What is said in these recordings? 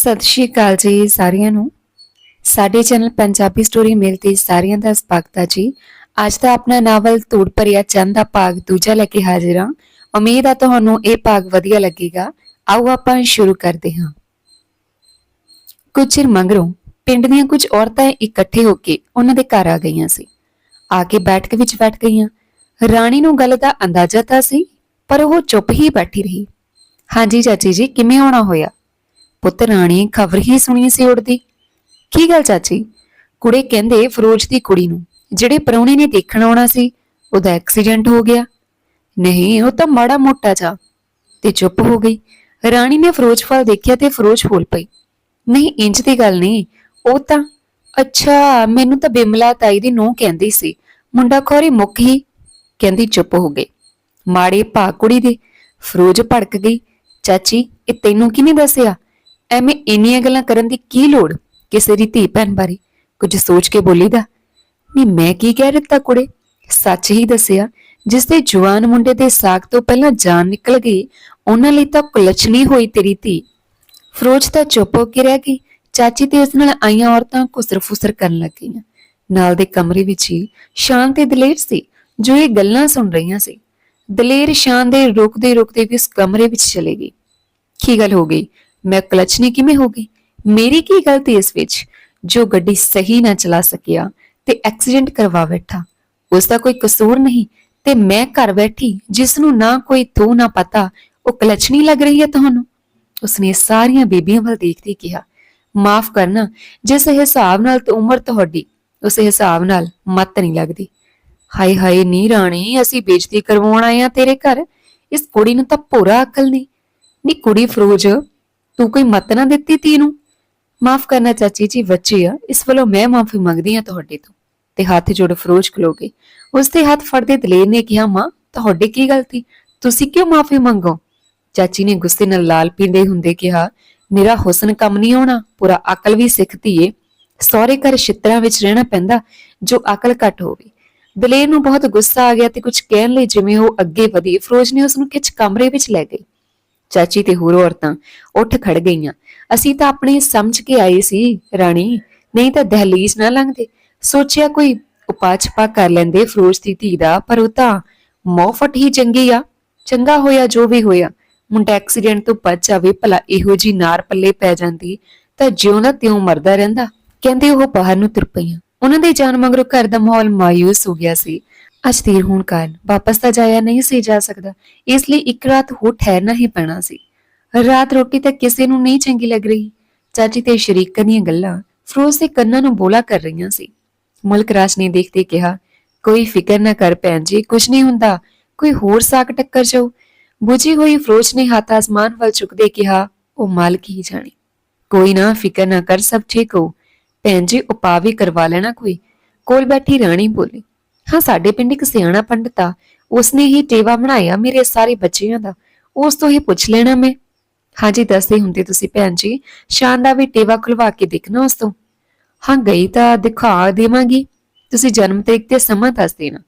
ਸਤਿ ਸ਼੍ਰੀ ਅਕਾਲ ਜੀ ਸਾਰਿਆਂ ਨੂੰ। ਸਾਡੇ ਚੈਨਲ ਪੰਜਾਬੀ ਸਟੋਰੀ ਮੇਲ ਤੇ ਸਾਰਿਆਂ ਦਾ ਸਵਾਗਤ ਹੈ ਜੀ। ਅੱਜ ਦਾ ਆਪਣਾ ਨਾਵਲ ਧੂੜ ਭਰਿਆ ਚੰਦ ਦਾ ਭਾਗ ਦੂਜਾ ਲੈ ਕੇ ਹਾਜ਼ਰ ਹਾਂ। ਉਮੀਦ ਆ ਤੁਹਾਨੂੰ ਇਹ ਭਾਗ ਵਧੀਆ ਲੱਗੇਗਾ। ਆਓ ਆਪਾਂ ਸ਼ੁਰੂ ਕਰਦੇ ਹਾਂ। ਕੁਝ ਚਿਰ ਮਗਰੋਂ ਪਿੰਡ ਦੀਆਂ ਕੁਝ ਔਰਤਾਂ ਇਕੱਠੇ ਹੋ ਕੇ ਉਹਨਾਂ ਦੇ ਘਰ ਆ ਗਈਆਂ ਸੀ। ਆ ਕੇ ਬੈਠਕ ਵਿੱਚ ਬੈਠ ਗਈਆਂ। ਰਾਣੀ ਨੂੰ ਗੱਲ ਦਾ ਅੰਦਾਜ਼ਾ ਤਾਂ ਸੀ, ਪਰ ਉਹ ਚੁੱਪ ਹੀ ਬੈਠੀ ਰਹੀ। ਹਾਂਜੀ ਚਾਚੀ ਜੀ, ਕਿਵੇਂ ਆਉਣਾ ਹੋਇਆ? ਪੁੱਤ ਰਾਣੀ ਖਬਰ ਹੀ ਸੁਣੀ ਸੀ ਉੜਦੀ। ਕੀ ਗੱਲ ਚਾਚੀ? ਕੁੜੇ ਕਹਿੰਦੇ ਫਰੋਜ ਦੀ ਕੁੜੀ ਨੂੰ, ਜਿਹੜੇ ਪਰੌਣੇ ਨੇ ਦੇਖਣ ਆਉਣਾ ਸੀ, ਉਹਦਾ ਐਕਸੀਡੈਂਟ ਹੋ ਗਿਆ। ਨਹੀਂ, ਉਹ ਤਾਂ ਮਾੜਾ ਮੋਟਾ ਜਾ। ਤੇ ਚੁੱਪ ਹੋ ਗਈ। ਰਾਣੀ ਨੇ ਫਰੋਜ ਫਲ ਦੇਖਿਆ ਤੇ ਫਰੋਜ ਫੁੱਲ ਪਈ, ਨਹੀਂ, ਇੰਜ ਦੀ ਗੱਲ ਨਹੀਂ। ਉਹ ਤਾਂ ਅੱਛਾ, ਮੈਨੂੰ ਤਾਂ ਬਿਮਲਾ ਤਾਈ ਦੀ ਨੂੰ ਕਹਿੰਦੀ ਸੀ। ਮੁੰਡਾ ਖੋਰੀ ਮੁੱਕ ਹੀ ਕਹਿੰਦੀ ਚੁੱਪ ਹੋ ਗਈ। ਮਾੜੇ ਭਾ ਕੁੜੀ ਦੇ ਫਰੋਜ ਭੜਕ ਗਈ। ਚਾਚੀ, ਇਹ ਤੈਨੂੰ ਕਿਹਨੇ ਦੱਸਿਆ? ਐਵੇਂ ਇੰਨੀਆਂ ਗੱਲਾਂ ਕਰਨ ਦੀ ਕੀ ਲੋੜ? ਕਿਸੇ ਦੀ ਧੀ ਭੈਣ ਬਾਰੇ ਕੁਝ ਸੋਚ ਕੇ ਬੋਲੀਦਾ? ਨਹੀਂ ਮੈਂ ਕੀ ਕਹਿ ਦਿੱਤਾ ਕੁੜੇ? ਸੱਚ ਹੀ ਦੱਸਿਆ, ਜਿਸ ਦੇ ਜਵਾਨ ਮੁੰਡੇ ਦੇ ਸਾਕ ਤੋਂ ਪਹਿਲਾਂ ਜਾਨ ਨਿਕਲ ਗਈ, ਉਹਨਾਂ ਲਈ ਤਾਂ ਕੁਲਚਣੀ ਹੋਈ ਤੇਰੀ ਧੀ। ਫਰੋਜ ਤਾਂ ਚੁੱਪ ਹੋ ਕੇ ਰਹਿ ਗਈ। ਚਾਚੀ ਤੇ ਉਸ ਨਾਲ ਆਈਆਂ ਔਰਤਾਂ ਕੁਸਰ-ਫੁਸਰ ਕਰਨ ਲੱਗ ਗਈਆਂ। ਨਾਲ ਦੇ ਕਮਰੇ ਵਿੱਚ ਹੀ ਸ਼ਾਨ ਤੇ ਦਲੇਰ ਸੀ, ਜੋ ਇਹ ਗੱਲਾਂ ਸੁਣ ਰਹੀਆਂ ਸੀ। ਦਲੇਰ ਸ਼ਾਨ ਦੇ ਰੁਕਦੇ ਰੁਕਦੇ ਵੀ ਉਸ ਕਮਰੇ ਵਿੱਚ ਚਲੇ ਗਈ। ਕੀ ਗੱਲ ਹੋ ਗਈ? ਮੈਂ ਕਲਚਨੀ ਕਿਵੇਂ ਹੋ ਗਈ? ਮੇਰੀ ਕੀ ਗਲਤੀ ਇਸ ਵਿੱਚ? ਜੋ ਗੱਡੀ ਸਹੀ ਨਾ ਚਲਾ ਸਕਿਆ ਤੇ ਐਕਸੀਡੈਂਟ ਕਰਵਾ ਬੈਠਾ। ਉਸ ਦਾ ਕੋਈ ਕਸੂਰ ਨਹੀਂ ਤੇ ਮੈਂ ਘਰ ਬੈਠੀ ਜਿਸ ਨੂੰ ਨਾ ਕੋਈ ਤੂੰ ਨਾ ਪਤਾ, ਉਹ ਕਲਚਨੀ ਲੱਗ ਰਹੀ ਹੈ ਤੁਹਾਨੂੰ? ਉਸਨੇ ਸਾਰੀਆਂ ਬੀਬੀਆਂ ਵੱਲ ਦੇਖਦੀ ਕਿਹਾ, ਮਾਫ ਕਰਨਾ, ਜਿਸ ਹਿਸਾਬ ਨਾਲ ਤੇ ਉਮਰ ਤੁਹਾਡੀ, ਉਸ ਹਿਸਾਬ ਨਾਲ ਮਤ ਨਹੀਂ ਲੱਗਦੀ। ਹਾਏ ਹਾਏ, ਨੀ ਰਾਣੀ, ਅਸੀਂ ਬੇਇੱਜ਼ਤੀ ਕਰਵਾਉਣ ਆਏ ਆ ਤੇਰੇ ਘਰ। ਇਸ ਕੁੜੀ ਨੂੰ ਤਾਂ ਪੂਰਾ ਅਕਲ ਨਹੀਂ। ਨੀ ਕੁੜੀ ਫਰੋਜ ਤੂੰ ਕੋਈ ਮਤ ਨਾ ਦਿੱਤੀ ਤੀ ਨੂੰ? ਮਾਫ ਕਰਨਾ ਚਾਚੀ ਜੀ, ਬੱਚੀ ਆ, ਇਸ ਵੱਲੋਂ ਮੈਂ ਮਾਫੀ ਮੰਗਦੀ ਆ ਤੁਹਾਡੇ ਤੋਂ। ਤੇ ਹੱਥ ਜੋੜ ਫਰੋਜ ਖਲੋ ਗਈ ਉਸ ਦੇ ਹੱਥ ਫੜਦੇ ਦਲੇਰ ਨੇ ਕਿਹਾ, ਮਾਂ, ਤੁਹਾਡੀ ਕੀ ਗਲਤੀ? ਤੁਸੀਂ ਕਿਉਂ ਮਾਫੀ ਮੰਗੋ? ਚਾਚੀ ਨੇ ਗੁੱਸੇ ਨਾਲ ਲਾਲ ਪੀਂਦੇ ਹੁੰਦੇ ਕਿਹਾ, ਮੇਰਾ ਹੁਸਨ ਕੰਮ ਨਹੀਂ ਆਉਣਾ, ਪੂਰਾ ਅਕਲ ਵੀ ਸਿੱਖਦੀ ਏ ਸਹੁਰੇ ਘਰ ਛਿੱਤਰਾਂ ਵਿੱਚ ਰਹਿਣਾ ਪੈਂਦਾ, ਜੋ ਅਕਲ ਘੱਟ ਹੋਵੇ। ਦਲੇਰ ਨੂੰ ਬਹੁਤ ਗੁੱਸਾ ਆ ਗਿਆ ਤੇ ਕੁਝ ਕਹਿਣ ਲਈ ਜਿਵੇਂ ਉਹ ਅੱਗੇ ਵਧੀ, ਫਰੋਜ ਨੇ ਉਸ ਨੂੰ ਖਿੱਚ ਕਮਰੇ ਵਿੱਚ ਲੈ ਗਈ। ਚਾਚੀ ਤੇ ਹੋਰ ਔਰਤਾਂ ਉੱਠ ਖੜ ਗਈਆਂ। ਅਸੀਂ ਤਾਂ ਆਪਣੇ ਸਮਝ ਕੇ ਆਏ ਸੀ, ਰਾਣੀ, ਨਹੀਂ ਤਾਂ ਦਹਲੀਜ਼ ਨਾ ਲੰਘਦੇ। ਸੋਚਿਆ ਕੋਈ ਉਪਾਚਪਾ ਕਰ ਲੈਂਦੇ ਫਰੋਜ਼ ਦੀ ਧੀ ਦਾ, ਪਰ ਉਹ ਤਾਂ ਮੌਫਟ ਹੀ ਚੰਗੀ ਆ। ਚੰਗਾ ਹੋਇਆ ਜੋ ਵੀ ਹੋਇਆ, ਮੁੰਡਾ ਐਕਸੀਡੈਂਟ ਤੋਂ ਬਚ ਜਾਵੇ, ਭਲਾ ਇਹੋ ਜੀ ਨਾਰ ਪੱਲੇ ਪੈ ਜਾਂਦੀ, ਤਾਂ ਜਿਉਂ ਨਾ ਤਿਉਂ ਮਰਦਾ ਰਹਿੰਦਾ। ਕਹਿੰਦੇ ਉਹ ਬਾਹਰ ਨੂੰ ਤੁਰ ਪਈਆਂ। ਉਹਨਾਂ ਦੇ ਜਾਣ ਮਗਰੋਂ ਘਰ ਦਾ ਮਾਹੌਲ ਮਾਇੂਸ ਹੋ ਗਿਆ ਸੀ। ਅੱਜ ਦੇਰ ਹੋਣ ਕਾਰਨ ਵਾਪਸ ਤਾਂ ਜਾਇਆ ਨਹੀਂ ਸੀ ਜਾ ਸਕਦਾ। ਇਸ ਲਈ ਇੱਕ ਰਾਤ ਹੋਰ ਠਹਿਰਨਾ ਹੀ ਪੈਣਾ ਸੀ। ਰਾਤ ਰੋਟੀ ਤਾਂ ਕਿਸੇ ਨੂੰ ਨਹੀਂ ਚੰਗੀ ਲੱਗ ਰਹੀ। ਚਾਚੀ ਤੇ ਸ਼ਰੀਕਾਂ ਦੀਆਂ ਗੱਲਾਂ ਫਰੋਜ਼ ਦੇ ਕੰਨਾਂ ਨੂੰ ਬੋਲਾ ਕਰ ਰਹੀਆਂ ਸੀ। ਮੁਲਕ ਰਾਜ ਨੇ ਦੇਖਦੇ ਕਿਹਾ, ਕੋਈ ਫਿਕਰ ਨਾ ਕਰ ਭੈਣ ਜੀ ਕੁਝ ਨਹੀਂ ਹੁੰਦਾ। ਕੋਈ ਹੋਰ ਸਾਕ ਟੱਕਰ ਜਾਊ। ਬੁਝੀ ਹੋਈ ਫਰੋਜ਼ ਨੇ ਹੱਥ ਆਸਮਾਨ ਵੱਲ ਚੁੱਕਦੇ ਕਿਹਾ, ਉਹ ਮਾਲਕ ਹੀ ਜਾਣੇ। ਕੋਈ ਨਾ, ਫਿਕਰ ਨਾ ਕਰ, ਸਭ ਠੀਕ ਹੋ ਭੈਣ ਜੀ, ਉਪਾਅ ਵੀ ਕਰਵਾ ਲੈਣਾ ਕੋਈ। ਕੋਲ ਬੈਠੀ ਰਾਣੀ ਬੋਲੀ ਹਾਂ, ਸਾਡੇ ਪਿੰਡ ਇੱਕ ਸਿਆਣਾ ਪੰਡਤ ਆ। ਉਸਨੇ ਹੀ ਟੇਵਾ ਬਣਾਇਆ ਮੇਰੇ ਸਾਰੇ ਬੱਚਿਆਂ ਦਾ। ਉਸ ਤੋਂ ਹੀ ਪੁੱਛ ਲੈਣਾ ਮੈਂ। ਹਾਂਜੀ, ਦੱਸਦੇ ਹੁੰਦੇ ਤੁਸੀਂ ਭੈਣ ਜੀ। ਸ਼ਾਨ ਦਾ ਵੀ ਟੇਵਾ ਖੁਲਵਾ ਕੇ ਦੇਖਣਾ ਉਸ ਤੋਂ। ਹਾਂ, ਗਈ ਤਾਂ ਦਿਖਾ ਦੇਵਾਂਗੀ। ਤੁਸੀਂ ਜਨਮ ਤਰੀਕ ਤੇ ਸਮਾਂ ਦੱਸ ਦੇਣਾ।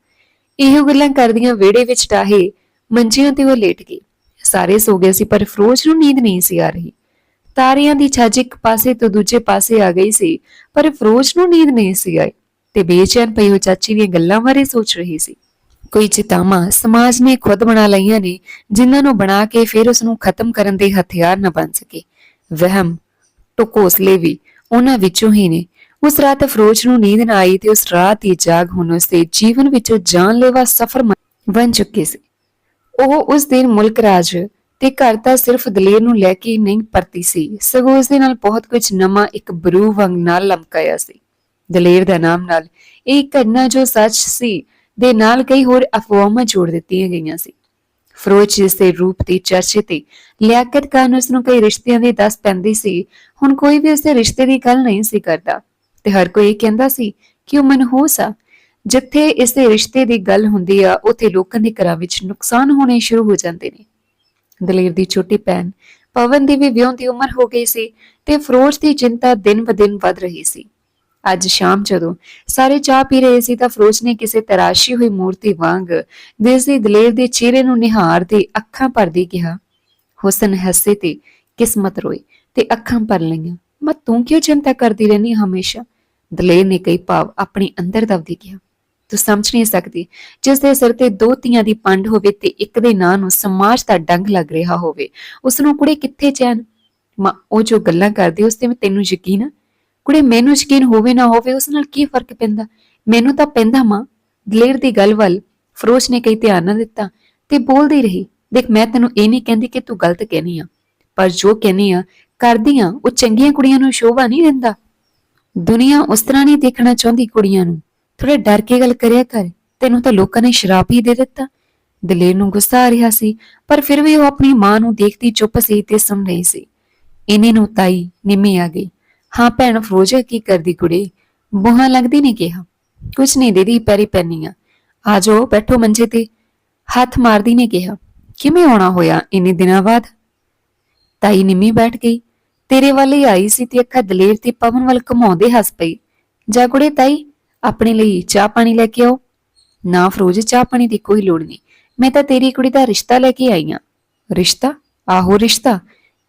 ਇਹੋ ਗੱਲਾਂ ਕਰਦੀਆਂ ਵਿਹੜੇ ਵਿੱਚ ਟਾਹੇ ਮੰਜੀਆਂ ਤੇ ਉਹ ਲੇਟ ਗਈ ਸਾਰੇ ਸੋ ਗਏ ਸੀ, ਪਰ ਫਰੋਜ਼ ਨੂੰ ਨੀਂਦ ਨਹੀਂ ਸੀ ਆ ਰਹੀ। ਤਾਰਿਆਂ ਦੀ ਛੱਜ ਇੱਕ ਪਾਸੇ ਤੋਂ ਦੂਜੇ ਪਾਸੇ ਆ ਗਈ ਸੀ, ਪਰ ਫਰੋਜ਼ ਨੂੰ ਨੀਂਦ ਨਹੀਂ ਸੀ ਆਈ। ਤੇ ਬੇਚੈਨ ਪਈ ਉਹ ਚਾਚੀ ਦੀਆਂ ਗੱਲਾਂ ਬਾਰੇ ਸੋਚ ਰਹੀ ਸੀ ਕੋਈ ਚਿਤਾਵਾਂ ਸਮਾਜ ਨੇ ਖੁਦ ਬਣਾ ਲਈਆਂ ਨੇ ਜਿਨ੍ਹਾਂ ਨੂੰ ਬਣਾ ਕੇ ਫਿਰ ਉਸ ਨੂੰ ਖਤਮ ਕਰਨ ਦੇ ਹਥਿਆਰ ਨਾ ਬਣ ਸਕੇ ਵਹਿਮ ਟੁਕੋਸਲੇ ਵੀ ਉਹਨਾਂ ਵਿੱਚੋਂ ਹੀ ਨੇ ਉਸ ਰਾਤ ਅਫਰੋਜ ਨੂੰ ਨੀਂਦ ਨਾ ਆਈ ਤੇ ਉਸ ਰਾਤ ਦੀ ਜਾਗ ਹੁਣ ਉਸਦੇ ਜੀਵਨ ਵਿੱਚੋਂ ਜਾਨਲੇਵਾ ਸਫ਼ਰ ਬਣ ਚੁੱਕੀ ਸੀ ਉਹ ਉਸ ਦਿਨ ਮੁਲਕ ਰਾਜ ਤੇ ਘਰ ਤਾਂ ਸਿਰਫ ਦਲੇਰ ਨੂੰ ਲੈ ਕੇ ਨਹੀਂ ਪਰਤੀ ਸੀ ਸਗੋਂ ਉਸ ਦੇ ਨਾਲ ਬਹੁਤ ਕੁਝ ਨਵਾਂ ਇੱਕ ਬਰੂ ਵਾਂਗ ਨਾਲ ਲਮਕਾਇਆ ਸੀ ਦਲੇਰ ਦਾ ਨਾਮ ਨਾਲ, ਇਹ ਘਟਨਾ ਜੋ ਸੱਚ ਸੀ, ਦੇ ਨਾਲ ਕਈ ਹੋਰ ਅਫਵਾਹਾਂ ਜੋੜ ਦਿੱਤੀਆਂ ਗਈਆਂ ਸੀ। ਫਰੋਜ ਜਿਸ ਦੇ ਰੂਪ ਤੇ ਚਰਚੇ ਤੇ ਲਿਆਕਤ ਕਾਰਨ ਉਸ ਨੂੰ ਕਈ ਰਿਸ਼ਤਿਆਂ ਦੀ ਦੱਸ ਪੈਂਦੀ ਸੀ, ਹੁਣ ਕੋਈ ਵੀ ਉਸ ਦੇ ਰਿਸ਼ਤੇ ਦੀ ਗੱਲ ਨਹੀਂ ਸੀ ਕਰਦਾ। ਤੇ ਹਰ ਕੋਈ ਇਹ ਕਹਿੰਦਾ ਸੀ ਕਿ ਉਹ ਮਨਹੂਸ ਆ। ਜਿੱਥੇ ਇਸ ਦੇ ਰਿਸ਼ਤੇ ਦੀ ਗੱਲ ਹੁੰਦੀ ਆ, ਉੱਥੇ ਲੋਕਾਂ ਦੇ ਘਰਾਂ ਵਿੱਚ ਨੁਕਸਾਨ ਹੋਣੇ ਸ਼ੁਰੂ ਹੋ ਜਾਂਦੇ ਨੇ। ਦਲੇਰ ਦੀ ਛੋਟੀ ਭੈਣ ਪਵਨ ਦੀ ਵੀ ਵਿਆਹ ਦੀ ਉਮਰ ਹੋ ਗਈ ਸੀ ਤੇ ਫਰੋਜ ਦੀ ਚਿੰਤਾ ਦਿਨ-ਬਦਿਨ ਵੱਧ ਰਹੀ ਸੀ। ਅੱਜ ਸ਼ਾਮ ਜਦੋਂ ਸਾਰੇ ਚਾਹ ਪੀ ਰਹੇ ਸੀ ਤਾਂ ਫਰੋਜ ਨੇ ਕਿਸੇ ਤਰਾਸ਼ੀ ਹੋਈ ਮੂਰਤੀ ਵਾਂਗ ਦਿਸ ਦੀ ਦਲੇਰ ਦੇ ਚਿਹਰੇ ਨੂੰ ਨਿਹਾਰਦੇ ਅੱਖਾਂ ਭਰਦੀ ਕਿਹਾ, ਹੁਸਨ ਹੱਸੇ ਤੇ ਕਿਸਮਤ ਰੋਈ ਤੇ ਅੱਖਾਂ ਭਰ ਲਈਆਂ। ਮੈਂ ਤੂੰ ਕਿਉਂ ਚਿੰਤਾ ਕਰਦੀ ਰਹਿਨੀ ਹਮੇਸ਼ਾ? ਦਲੇਰ ਨੇ ਕਈ ਭਾਵ ਆਪਣੇ ਅੰਦਰ ਦਬਦੀ ਕਿਹਾ, ਤੂੰ ਸਮਝ ਨਹੀਂ ਸਕਦੀ। ਜਿਸ ਦੇ ਸਿਰ ਤੇ ਦੋ ਧੀਆਂ ਦੀ ਪੰਡ ਹੋਵੇ ਤੇ ਇੱਕ ਦੇ ਨਾਂ ਨੂੰ ਸਮਾਜ ਦਾ ਡੰਗ ਲੱਗ ਰਿਹਾ ਹੋਵੇ, ਉਸ ਨੂੰ ਕੁੜੇ ਕਿੱਥੇ ਚੈਨ? ਮਾਂ, ਉਹ ਜੋ ਗੱਲਾਂ ਕਰਦੀ, ਉਸ ਤੇ ਮੈਂ ਤੈਨੂੰ ਯਕੀਨ ਆ? ਕੁੜੇ ਮੈਨੂੰ ਯਕੀਨ ਹੋਵੇ ਨਾ ਹੋਵੇ, ਉਸ ਨਾਲ ਕੀ ਫ਼ਰਕ ਪੈਂਦਾ? ਮੈਨੂੰ ਤਾਂ ਪੈਂਦਾ ਮਾਂ, ਦਲੇਰ ਦੀ ਗੱਲ ਵੱਲ ਫਰੋਸ਼ ਨੇ ਕਈ ਧਿਆਨ ਨਾ ਦਿੱਤਾ ਤੇ ਬੋਲਦੀ ਰਹੀ, ਦੇਖ, ਮੈਂ ਤੈਨੂੰ ਇਹ ਨਹੀਂ ਕਹਿੰਦੀ ਕਿ ਤੂੰ ਗਲਤ ਕਹਿਨੀ ਆ, ਪਰ ਜੋ ਕਹਿਨੀ ਆ, ਕਰਦੀ ਆ, ਉਹ ਚੰਗੀਆਂ ਕੁੜੀਆਂ ਨੂੰ ਸ਼ੋਭਾ ਨਹੀਂ ਦਿੰਦਾ। ਦੁਨੀਆ ਉਸ ਤਰ੍ਹਾਂ ਨਹੀਂ ਦੇਖਣਾ ਚਾਹੁੰਦੀ ਕੁੜੀਆਂ ਨੂੰ। ਥੋੜਾ ਡਰ ਕੇ ਗੱਲ ਕਰਿਆ ਕਰ, ਤੈਨੂੰ ਤਾਂ ਲੋਕਾਂ ਨੇ ਸ਼ਰਾਪ ਹੀ ਦੇ ਦਿੱਤਾ। ਦਲੇਰ ਨੂੰ ਗੁੱਸਾ ਆ ਰਿਹਾ ਸੀ, ਪਰ ਫਿਰ ਵੀ ਉਹ ਆਪਣੀ ਮਾਂ ਨੂੰ ਦੇਖਦੀ ਚੁੱਪ ਸੀ ਤੇ ਸੁਣ ਰਹੀ ਸੀ। ਇਹਨੇ ਨੂੰ ਤਾਈ ਨਿੰਮੀ ਆ ਗਈ। ਹਾਂ ਭੈਣ ਫਰੋਜਾ ਕੀ ਕਰਦੀ ਕੁੜੇ? ਬੁਹਾ ਲੱਗਦੀ ਨੇ ਕਿਹਾ। ਕੁਛ ਨਹੀਂ ਦੀਦੀ, ਪੈਰੀ ਪੈਣੀ ਆ। ਆ ਜਾਓ, ਬੈਠੋ ਮੰਜੇ ਤੇ। ਹੱਥ ਮਾਰਦੀ ਨੇ ਕਿਹਾ, ਕਿਵੇਂ ਆਉਣਾ ਹੋਇਆ ਇੰਨੇ ਦਿਨਾਂ ਬਾਅਦ? ਤਾਈ ਨਿੰਮੀ ਬੈਠ ਗਈ। ਤੇਰੇ ਵੱਲ ਹੀ ਆਈ ਸੀ ਤੇ ਅੱਖਾਂ ਦਲੇਰ ਤੇ ਪਵਨ ਵੱਲ ਘਮਾਉਂਦੇ ਹੱਸ ਪਈ। ਜਾ ਕੁੜੇ ਤਾਈ, ਆਪਣੇ ਲਈ ਚਾਹ ਪਾਣੀ ਲੈ ਕੇ ਆਓ। ਨਾ ਫਰੋਜ, ਚਾਹ ਪਾਣੀ ਦੀ ਕੋਈ ਲੋੜ ਨਹੀਂ ਮੈਂ ਤਾਂ ਤੇਰੀ ਕੁੜੀ ਦਾ ਰਿਸ਼ਤਾ ਲੈ ਕੇ ਆਈ ਆ। ਰਿਸ਼ਤਾ? ਆਹੋ, ਰਿਸ਼ਤਾ?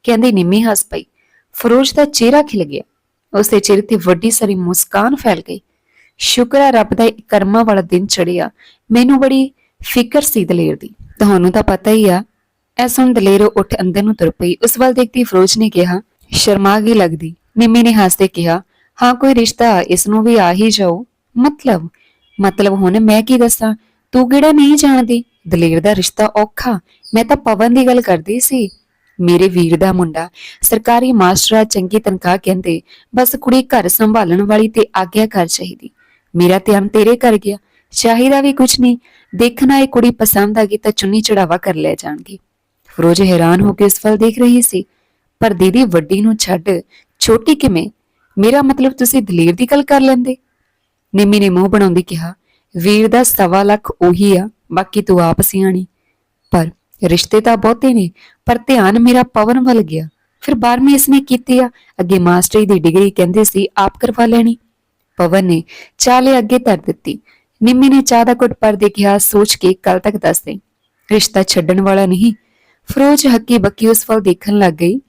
ਕਹਿੰਦੀ ਨਿੰਮੀ ਹੱਸ ਪਈ। ਫਰੋਜ ਦਾ ਚਿਹਰਾ ਖਿਲ ਗਿਆ। ਉਸਦੇ ਚਿਹਰੇ ਤੇ ਵੱਡੀ ਸਾਰੀ ਮੁਸਕਾਨ ਫੈਲ ਗਈ। ਸ਼ੁਕਰ ਹੈ ਰੱਬ ਦਾ ਕਰਮਾਂ ਵਾਲਾ ਦਿਨ ਚੜਿਆ ਮੈਨੂੰ ਬੜੀ ਫਿਕਰ ਸੀ ਦਲੇਰ ਦੀ। ਤੁਹਾਨੂੰ ਤਾਂ ਪਤਾ ਹੀ ਆ ਐ ਸੁਣ ਦਲੇਰ ਉੱਠ ਅੰਦਰ ਨੂੰ ਤੁਰ ਪਈ। ਉਸ ਵੱਲ ਦੇਖਦੀ ਫਰੋਜ ਨੇ ਕਿਹਾ, ਸ਼ਰਮਾ ਗਈ ਲੱਗਦੀ। ਨਿੰਮੀ ਨੇ ਹੱਸਦੇ ਕਿਹਾ, ਹਾਂ, ਕੋਈ ਰਿਸ਼ਤਾ, ਇਸ ਨੂੰ ਵੀ ਆ ਹੀ ਜਾਓ। ਮਤਲਬ? ਮਤਲਬ ਹੁਣ ਮੈਂ ਕੀ ਦੱਸਾਂ? ਤੂੰ ਕਿਹੜਾ ਨਹੀਂ ਜਾਣਦੀ? ਦਲੇਰ ਦਾ ਰਿਸ਼ਤਾ ਔਖਾ। ਮੈਂ ਤਾਂ ਪਵਨ ਦੀ ਗੱਲ ਕਰਦੀ ਸੀ। ਮੇਰੇ ਵੀਰ ਦਾ ਮੁੰਡਾ, ਸਰਕਾਰੀ ਮਾਸਟਰ ਆ ਚੰਗੀ ਤਨਖਾਹ ਕਹਿੰਦੇ, ਬਸ ਕੁੜੀ ਘਰ ਸੰਭਾਲਣ ਵਾਲੀ ਤੇ ਆਗਿਆਕਾਰ ਚਾਹੀਦੀ। ਮੇਰਾ ਧਿਆਨ ਤੇਰੇ ਕਰ ਗਿਆ। ਚਾਹੀਦਾ ਵੀ ਕੁਝ ਨਹੀਂ। ਦੇਖਣਾ ਇਹ ਕੁੜੀ ਪਸੰਦ ਆ ਗਈ ਤਾਂ ਚੁੰਨੀ ਚੜਾਵਾ ਕਰ ਲੈ ਜਾਣਗੇ। ਫਰੋਜ ਹੈਰਾਨ ਹੋ ਕੇ ਉਸ ਵੱਲ ਦੇਖ ਰਹੀ ਸੀ। ਪਰ ਦੀਦੀ, ਵੱਡੀ ਨੂੰ ਛੱਡ। ਛੋਟੀ ਕਿਵੇਂ? ਮੇਰਾ ਮਤਲਬ ਤੁਸੀਂ ਦਲੇਰ ਦੀ ਗੱਲ ਕਰ ਲੈਂਦੇ? ਨਿੰਮੀ ਨੇ ਮੂੰਹ ਬਣਾਉਂਦੀ ਕਿਹਾ, ਵੀਰ ਦਾ ਸਵਾ ਲੱਖ ਉਹੀ ਆ, ਬਾਕੀ ਤੂੰ ਆਪ ਸਿਆਣੀ। ਪਰ ਰਿਸ਼ਤੇ ਤਾਂ ਬਹੁਤੇ ਨੇ, ਪਰ ਧਿਆਨ ਮੇਰਾ ਪਵਨ ਵੱਲ ਗਿਆ। ਫਿਰ 12ਵੀਂ ਇਸਨੇ ਕੀਤੀ ਆ। ਅੱਗੇ ਮਾਸਟਰੀ ਦੀ ਡਿਗਰੀ ਕਹਿੰਦੇ ਸੀ, ਆਪ ਕਰਵਾ ਲੈਣੀ। ਪਵਨ ਨੇ ਚਾਲੇ ਅੱਗੇ ਧਰ ਦਿੱਤੀ। ਨਿੰਮੀ ਨੇ ਚਾਹ ਦਾ ਘੁੱਟ ਪਰ ਦੇ ਕਿਹਾ, ਸੋਚ ਕੇ ਕੱਲ ਤੱਕ ਦੱਸ ਦੇ। ਰਿਸ਼ਤਾ ਛੱਡਣ ਵਾਲਾ ਨਹੀਂ। ਫਰੋਜ ਹੱਕੀ ਬੱਕੀ ਉਸ ਵੱਲ ਦੇਖਣ ਲੱਗ ਗਈ।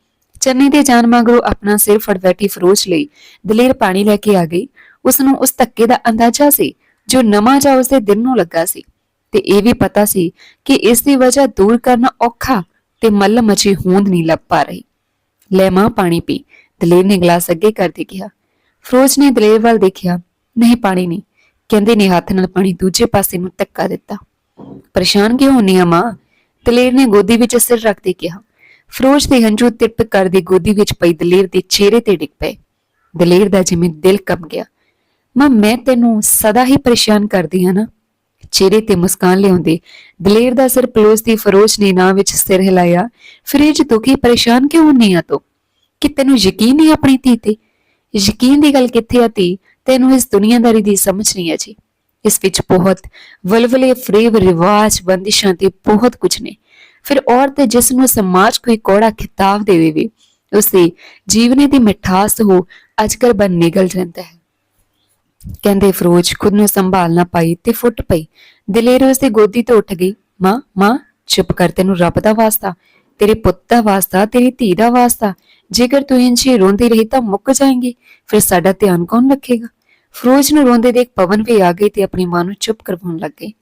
ਚੰਨੀ ਦੇ ਜਾਨ ਮਗਰੋਂ ਆਪਣਾ ਸਿਰ ਫੜ ਬੈਠੀ ਫਰੋਜ ਲਈ ਦਲੇਰ ਪਾਣੀ ਲੈ ਕੇ ਆ ਗਈ। ਉਸ ਨੂੰ ਉਸ ਧੱਕੇ ਦਾ ਅੰਦਾਜ਼ਾ ਸੀ, ਜੋ ਨਵਾਂ ਜਾ ਉਸਦੇ ਦਿਲ ਨੂੰ ਲੱਗਾ ਸੀ। ਤੇ ਇਹ ਵੀ ਪਤਾ ਸੀ ਕਿ ਇਸ ਦੀ ਵਜ੍ਹਾ ਦੂਰ ਕਰਨਾ ਔਖਾ ਤੇ ਮੱਲ ਮਚੀ ਹੋਂਦ ਨਹੀਂ ਲੱਭ ਪਾ ਰਹੀ। ਲੈ ਮਾਂ ਪਾਣੀ ਪੀ। ਦਲੇਰ ਨੇ ਗਲਾਸ ਅੱਗੇ ਕਰਦੇ ਕਿਹਾ। ਫਰੋਜ ਨੇ ਦਲੇਰ ਵੱਲ ਦੇਖਿਆ। ਨਹੀਂ, ਪਾਣੀ ਨਹੀਂ। ਕਹਿੰਦੇ ਨੇ ਹੱਥ ਨਾਲ ਪਾਣੀ ਦੂਜੇ ਪਾਸੇ ਨੂੰ ਧੱਕਾ ਦਿੱਤਾ। ਪਰੇਸ਼ਾਨ ਕਿਉਂ ਹੁੰਨੀ ਆ ਮਾਂ? ਦਲੇਰ ਨੇ ਗੋਦੀ ਵਿੱਚ ਸਿਰ ਰੱਖਦੇ ਕਿਹਾ। ਫਰੋਜ ਦੇ ਹੰਝੂ ਤਿੱਪ ਕਰਦੀ ਗੋਦੀ ਵਿੱਚ ਪਈ ਦਲੇਰ ਦੇ ਚਿਹਰੇ ਤੇ ਡਿੱਗ ਪਏ। ਦਲੇਰ ਦਾ ਜਿਵੇਂ ਦਿਲ ਕੰਬ ਗਿਆ। ਮਾਂ, ਮੈਂ ਤੈਨੂੰ ਸਦਾ ਹੀ ਪਰੇਸ਼ਾਨ ਕਰਦੀ ਹਾਂ ਨਾ। ਚਿਹਰੇ ਤੇ ਮੁਸਕਾਨ ਲਿਆਉਂਦੇ। ਦਲੇਰ ਦਾ ਸਿਰ ਪਲੋਸ ਦੀ ਫਰੋਜ ਨੇ ਨਾਂ ਵਿੱਚ ਸਿਰ ਹਿਲਾਇਆ। ਫਿਰ ਇਹ ਦੁਖੀ ਪਰੇਸ਼ਾਨ ਕਿਉਂ ਹੁੰਨੀ ਆ ਤੂੰ? ਕਿ ਤੈਨੂੰ ਯਕੀਨ ਨਹੀਂ ਆਪਣੀ ਧੀ ਤੇ? ਯਕੀਨ ਦੀ ਗੱਲ ਕਿੱਥੇ ਆ ਧੀ? ਤੈਨੂੰ ਇਸ ਦੁਨੀਆਦਾਰੀ ਦੀ ਸਮਝ ਨਹੀਂ ਆ ਜੀ। ਇਸ ਵਿੱਚ ਬਹੁਤ ਵਲਵਲੇ ਫਰੇਵ ਰਿਵਾਜ, ਬੰਦਿਸ਼ਾਂ ਤੇ ਬਹੁਤ ਕੁਝ ਨੇ। ਫਿਰ ਔਰਤ ਜਿਸ ਨੂੰ ਸਮਾਜ ਕੋਈ ਕੋੜਾ ਖਿਤਾਬ ਦੇ ਦੇਵੇ ਉਸੇ ਜੀਵਨੇ ਦੀ ਮਿਠਾਸ ਹੋ ਅਜਕਰ ਬਨ ਨਿਗਲ ਜਾਂਦਾ ਹੈ। ਕਹਿੰਦੇ, ਫਰੋਜ ਖੁਦ ਨੂੰ ਸੰਭਾਲ ਨਾ ਪਾਈ ਤੇ ਫੁੱਟ ਪਈ। ਦਲੇਰ ਉਸ ਦੀ ਗੋਦੀ ਤੋਂ ਉੱਠ ਗਈ। ਮਾਂ ਮਾਂ, ਚੁੱਪ ਕਰ, ਤੈਨੂੰ ਰੱਬ ਦਾ ਵਾਸਤਾ। ਤੇਰੇ ਪੁੱਤ ਦਾ ਵਾਸਤਾ, ਤੇਰੀ ਧੀ ਦਾ ਵਾਸਤਾ। ਜੇਕਰ ਤੂੰ ਇੰਝ ਰੋਂਦੀ ਰਹੀ ਤਾਂ ਮੁੱਕ ਜਾਏਂਗੀ। ਫਿਰ ਸਾਡਾ ਧਿਆਨ ਕੌਣ ਰੱਖੇਗਾ? ਫਰੋਜ ਨੂੰ ਰੋਂਦੇ ਦੇਖ ਪਵਨ ਵੀ ਆ ਗਈ ਤੇ ਆਪਣੀ ਮਾਂ ਨੂੰ ਚੁੱਪ ਕਰਵਾਉਣ ਲੱਗ ਗਈ।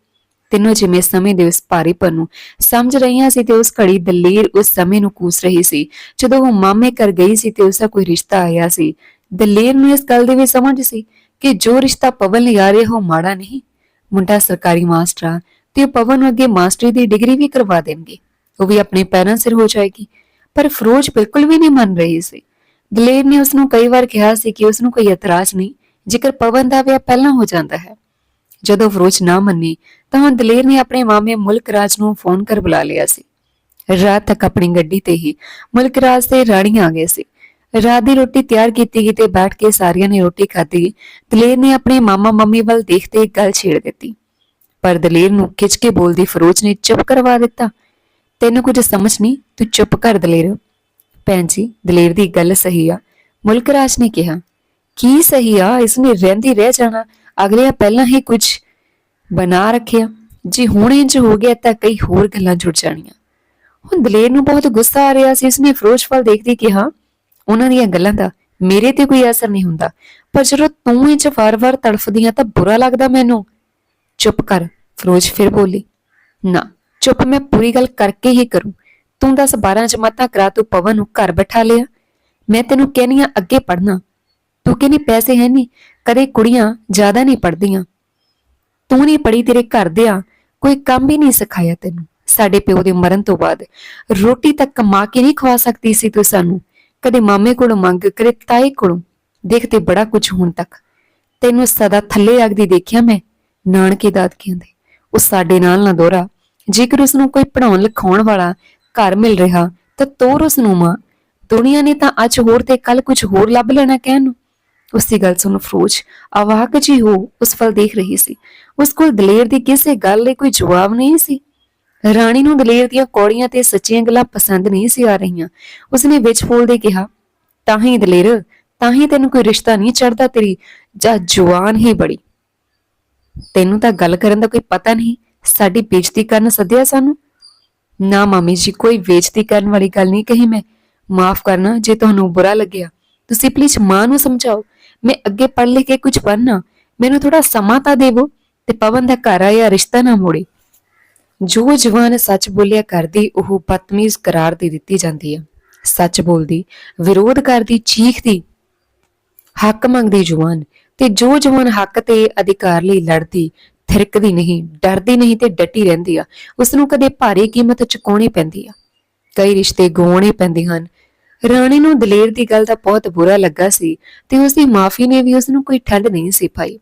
ਤਿੰਨੋਂ ਜਿਵੇਂ ਸਮੇਂ ਦੇ ਉਸ ਭਾਰੀਪਨ ਨੂੰ ਸਮਝ ਰਹੀਆਂ ਸੀ ਤੇ ਉਸ ਘੜੀ ਦਲੇਰ ਉਸ ਸਮੇਂ ਨੂੰ ਕੂਸ ਰਹੀ ਸੀ। ਜਦੋਂ ਉਹ ਮਾਮੇ ਕਰ ਗਈ ਸੀ ਤੇ ਉਸਦਾ ਕੋਈ ਰਿਸ਼ਤਾ ਆਇਆ ਸੀ। ਦਲੇਰ ਨੂੰ ਇਸ ਗੱਲ ਦੀ ਵੀ ਸਮਝ ਸੀ। ਕਿ ਜੋ ਰਿਸ਼ਤਾ ਪਵਨ ਲਈ ਆ ਰਿਹਾ ਉਹ ਮਾੜਾ ਨਹੀਂ ਮੁੰਡਾ ਸਰਕਾਰੀ ਮਾਸਟਰ ਆ ਤੇ ਉਹ ਪਵਨ ਨੂੰ ਅੱਗੇ ਮਾਸਟਰੀ ਦੀ ਡਿਗਰੀ ਵੀ ਕਰਵਾ ਦੇਣਗੇ ਉਹ ਵੀ ਆਪਣੇ ਪੈਰਾਂ ਸਿਰ ਹੋ ਜਾਏਗੀ ਪਰ ਫਰੋਜ ਬਿਲਕੁਲ ਵੀ ਨਹੀਂ ਮੰਨ ਰਹੀ ਸੀ ਦਲੇਰ ਨੇ ਉਸ ਨੂੰ ਕਈ ਵਾਰ ਕਿਹਾ ਸੀ ਕਿ ਉਸ ਨੂੰ ਕੋਈ ਇਤਰਾਜ਼ ਨਹੀਂ ਜੇਕਰ ਪਵਨ ਦਾ ਵਿਆਹ ਪਹਿਲਾਂ ਹੋ ਜਾਂਦਾ ਹੈ ਜਦੋਂ ਫਰੋਜ ਨਾ ਮੰਨੀ ਤਾਂ ਹੁਣ ਦਲੇਰ ਨੇ ਆਪਣੇ ਮਾਮੇ ਮੁਲਕ ਰਾਜ ਨੂੰ ਫੋਨ ਕਰ ਬੁਲਾ ਲਿਆ ਸੀ ਰਾਤ ਤੱਕ ਆਪਣੀ ਗੱਡੀ ਤੇ ਹੀ ਮੁਲਕ ਰਾਜ ਤੇ ਰਾਣੀ ਆ ਗਏ ਸੀ ਰਾਤ ਦੀ ਰੋਟੀ ਤਿਆਰ ਕੀਤੀ ਗਈ ਤੇ ਬੈਠ ਕੇ ਸਾਰਿਆਂ ਨੇ ਰੋਟੀ ਖਾਧੀ ਦਲੇਰ ਨੇ ਆਪਣੇ ਮਾਮਾ ਮੰਮੀ ਵੱਲ ਦੇਖਦੇ ਗੱਲ ਛੇੜ ਦਿੱਤੀ। ਪਰ ਦਲੇਰ ਨੂੰ ਖਿੱਚ ਕੇ ਬੋਲਦੀ ਫਰੋਜ ਨੇ ਚੁੱਪ ਕਰਵਾ ਦਿੱਤਾ। ਤੈਨੂੰ ਕੁਝ ਸਮਝ ਨਹੀਂ, ਤੂੰ ਚੁੱਪ ਕਰ ਦਲੇਰ। ਭੈਣ ਜੀ, ਦਲੇਰ ਦੀ ਗੱਲ ਸਹੀ ਆ। ਮੁਲਕ ਰਾਜ ਨੇ ਕਿਹਾ, ਕੀ ਸਹੀ ਆ? ਇਸਨੇ ਰਹਿੰਦੀ ਰਹਿ ਜਾਣਾ। ਅਗਲੇ ਪਹਿਲਾਂ ਹੀ ਕੁਝ ਬਣਾ ਰੱਖਿਆ। ਜੇ ਹੁਣ ਇੰਜ ਹੋ ਗਿਆ ਤਾਂ ਕਈ ਹੋਰ ਗੱਲਾਂ ਜੁੜ ਜਾਣੀਆਂ। ਹੁਣ ਦਲੇਰ ਨੂੰ ਬਹੁਤ ਗੁੱਸਾ ਆ ਰਿਹਾ ਸੀ। ਇਸਨੇ ਫਰੋਜ ਵੱਲ ਦੇਖਦੀ ਕਿਹਾ ਉਹਨਾਂ ਦੀਆਂ ਗੱਲਾਂ ਦਾ ਮੇਰੇ ਤੇ ਕੋਈ ਅਸਰ ਨਹੀਂ ਹੁੰਦਾ। ਪਰ ਜਦੋਂ ਤੂੰ ਇਹ ਚ ਵਾਰ-ਵਾਰ ਤੜਫਦੀਆਂ ਤਾਂ ਬੁਰਾ ਲੱਗਦਾ ਮੈਨੂੰ। ਚੁੱਪ ਕਰ, ਫਿਰੋਜ਼ ਫਿਰ ਬੋਲੀ, ਨਾ, ਚੁੱਪ ਮੈਂ ਪੂਰੀ ਗੱਲ ਕਰਕੇ ਹੀ ਕਰੂੰ। ਤੂੰ ਦਸ 12 ਜਮਾਤਾਂ ਕਰਾ ਤੂੰ ਪਵਨ ਨੂੰ ਘਰ ਬਿਠਾ ਲਿਆ। ਮੈਂ ਤੈਨੂੰ ਕਹਿਨੀ ਆ ਅੱਗੇ ਪੜਨਾ ਤੂੰ ਕਹਿੰਦੀ ਪੈਸੇ ਹੈ ਨਹੀਂ, ਕਦੇ ਕੁੜੀਆਂ ਜ਼ਿਆਦਾ ਨਹੀਂ ਪੜਦੀਆਂ ਤੂੰ ਨਹੀਂ ਪੜੀ ਤੇਰੇ ਘਰ ਦੇ ਆ, ਕੋਈ ਕੰਮ ਹੀ ਨਹੀਂ ਸਿਖਾਇਆ ਤੈਨੂੰ। ਸਾਡੇ ਪਿਓ ਦੇ ਮਰਨ ਤੋਂ ਬਾਅਦ ਰੋਟੀ ਤੱਕ ਕਮਾ ਕੇ ਨਹੀਂ ਖਵਾ ਸਕਦੀ ਸੀ ਤੂੰ ਸਾਨੂੰ। ਕਦੇ ਮਾਮੇ ਕੋਲੋਂ ਮੰਗ, ਕਦੇ ਤਾਏ ਕੋਲੋਂ। ਦੇਖਦੇ ਬੜਾ ਕੁਝ ਹੁਣ ਤੱਕ। ਤੈਨੂੰ ਸਦਾ ਥੱਲੇ ਆਗਦੀ ਦੇਖਿਆ ਮੈਂ, ਨਾਨਕੇ ਦਾਦਕਿਆਂ ਦੇ। ਉਹ ਸਾਡੇ ਨਾਲ ਨਾ ਦੋਰਾ। ਜੇਕਰ ਉਸ ਨੂੰ ਕੋਈ ਪੜਾਉਣ ਲਿਖਾਉਣ ਵਾਲਾ ਘਰ ਮਿਲ ਰਿਹਾ, ਤਾਂ ਤੋਰ ਉਸ ਨੂੰ ਮਾਂ। ਦੁਨੀਆ ਨੇ ਤਾਂ ਅੱਜ ਹੋਰ ਤੇ ਕੱਲ ਕੁਝ ਹੋਰ ਲੱਭ ਲੈਣਾ ਕਹਿਣ ਨੂੰ। ਉਸ ਦੀ ਗੱਲ ਸੁਣ ਫਰੋਜ। ਆਵਾਕ ਜੀ ਹੋ, ਉਸ ਫਲ ਦੇਖ ਰਹੀ ਸੀ। ਉਸ ਕੋਲ ਦਲੇਰ ਦੀ ਕਿਸੇ ਗੱਲ ਲਈ ਕੋਈ ਜਵਾਬ ਨਹੀਂ ਸੀ। ਰਾਣੀ ਨੂੰ ਦਲੇਰ ਦੀਆਂ ਕੌੜੀਆਂ ਤੇ ਸੱਚੀਆਂ ਗੱਲਾਂ ਪਸੰਦ ਨਹੀਂ ਸੀ ਆ ਰਹੀਆਂ। ਉਸਨੇ ਵਿੱਚ ਬੋਲਦੇ ਕਿਹਾ, ਤਾਂ ਹੀ ਦਲੇਰ, ਤਾਂ ਹੀ ਤੈਨੂੰ ਕੋਈ ਰਿਸ਼ਤਾ ਨਹੀਂ ਚੜਦਾ ਤੇਰੀ, ਜਾਂ ਜਵਾਨ ਹੀ ਬੜੀ। ਤੈਨੂੰ ਤਾਂ ਗੱਲ ਕਰਨ ਦਾ ਕੋਈ ਪਤਾ ਨਹੀਂ, ਸਾਡੀ ਬੇਇੱਜ਼ਤੀ ਕਰਨ ਸੱਦਿਆ ਸਾਨੂੰ। ਨਾ ਮਾਮੀ ਜੀ, ਕੋਈ ਬੇਇੱਜ਼ਤੀ ਕਰਨ ਵਾਲੀ ਗੱਲ ਨਹੀਂ ਕਹੀ ਮੈਂ। ਮਾਫ ਕਰਨਾ ਜੇ ਤੁਹਾਨੂੰ ਬੁਰਾ ਲੱਗਿਆ। ਤੁਸੀਂ ਪਲੀਜ਼ ਮਾਂ ਨੂੰ ਸਮਝਾਓ। ਮੈਂ ਅੱਗੇ ਪੜ੍ਹ ਲਿਖ ਕੇ ਕੁਝ ਬਣਨਾ ਮੈਨੂੰ ਥੋੜਾ ਸਮਾਂ ਤਾਂ ਦੇਵੋ ਤੇ ਪਵਨ ਦਾ ਘਰ ਆ ਜਾਂ ਰਿਸ਼ਤਾ ਨਾ ਮੋੜੇ। ਜੋ ਜਵਾਨ ਸੱਚ ਬੋਲਿਆ ਕਰਦੀ, ਉਹ ਬਦਤਮੀਜ਼ ਕਰਾਰ ਦੇ ਦਿੱਤੀ ਜਾਂਦੀ ਹੈ। ਸੱਚ ਬੋਲਦੀ, ਵਿਰੋਧ ਕਰਦੀ, ਚੀਖਦੀ, ਹੱਕ ਮੰਗਦੀ ਜਵਾਨ ਤੇ ਜੋ ਜਵਾਨ ਹੱਕ ਤੇ ਅਧਿਕਾਰ ਲਈ ਲੜਦੀ, ਥਿਰਕਦੀ ਨਹੀਂ, ਡਰਦੀ ਨਹੀਂ ਤੇ ਡਟੀ ਰਹਿੰਦੀ ਆ। ਉਸ ਨੂੰ ਕਦੇ ਭਾਰੀ ਕੀਮਤ ਚੁਕਾਉਣੀ ਪੈਂਦੀ ਆ। ਕਈ ਰਿਸ਼ਤੇ ਗਵਾਉਣੇ ਪੈਂਦੇ ਹਨ। ਰਾਣੀ ਨੂੰ ਦਲੇਰ ਦੀ ਗੱਲ ਦਾ ਬਹੁਤ ਬੁਰਾ ਲੱਗਾ ਸੀ ਤੇ ਉਸ ਦੀ ਮਾਫੀ ਨੇ ਵੀ ਉਸ ਨੂੰ ਕੋਈ ਠੰਡ ਨਹੀਂ ਸੀ ਪਾਈ।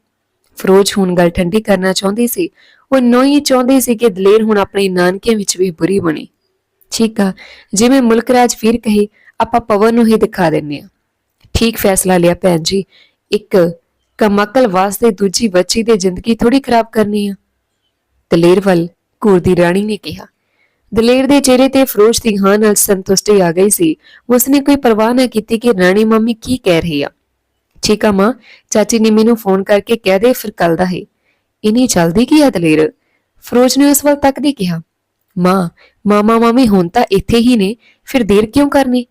ਫਰੋਜ ਹੁਣ ਗੱਲ ਠੰਡੀ ਕਰਨਾ ਚਾਹੁੰਦੀ ਸੀ। ਉਹ ਨੋਈ ਚਾਹੁੰਦੀ ਸੀ ਕਿ ਦਲੇਰ ਹੁਣ ਆਪਣੇ ਨਾਨਕਿਆਂ ਵਿੱਚ ਵੀ ਬੁਰੀ ਬਣੀ। ਠੀਕ ਆ, ਜਿਵੇਂ ਮੁਲਕਰਾਜ ਫਿਰ ਵੀਰ ਕਹੇ, ਆਪਾਂ ਪਵਨ ਨੂੰ ਹੀ ਦਿਖਾ ਦਿੰਨੇ ਆ। ਠੀਕ ਫੈਸਲਾ ਲਿਆ ਭੈਣ ਜੀ, ਇੱਕ ਕਮਕਲ ਵਾਸਤੇ ਦੂਜੀ ਬੱਚੀ ਦੀ ਜ਼ਿੰਦਗੀ ਥੋੜੀ ਖਰਾਬ ਕਰਨੀ ਆ। ਦਲੇਰ ਵੱਲ ਘੂਰ ਦੀ ਰਾਣੀ ਨੇ ਕਿਹਾ। ਦਲੇਰ ਦੇ ਚਿਹਰੇ ਤੇ ਫਰੋਸ਼ ਦੀ ਹਾਂ ਨਾਲ ਸੰਤੁਸ਼ਟੀ ਆ ਗਈ ਸੀ। ਉਸਨੇ ਕੋਈ ਪਰਵਾਹ ਨਾ ਕੀਤੀ ਕਿ ਰਾਣੀ ਮੰਮੀ ਕੀ ਕਹਿ ਰਹੀ ਆ। ਠੀਕ ਆ ਮਾਂ। ਚਾਚੀ ਨੇ ਮੈਨੂੰ ਫੋਨ ਕਰਕੇ ਕਹਿ ਦੇ, ਫਿਰ ਕੱਲ ਦਾ ਹੈ। ਇਨੀ ਜਲਦੀ ਕੀ ਆ ਦਲੇਰ ਫਰੋਜ਼ ਨੇ ਉਸ ਵੱਲ ਤੱਕਦੀ ਕਿਹਾ। ਮਾਂ, ਮਾਮਾ ਮਾਮੀ ਹੁਣ ਤਾਂ ਇੱਥੇ ਹੀ ਨੇ, ਫਿਰ ਦੇਰ ਕਿਉਂ ਕਰਨੀ?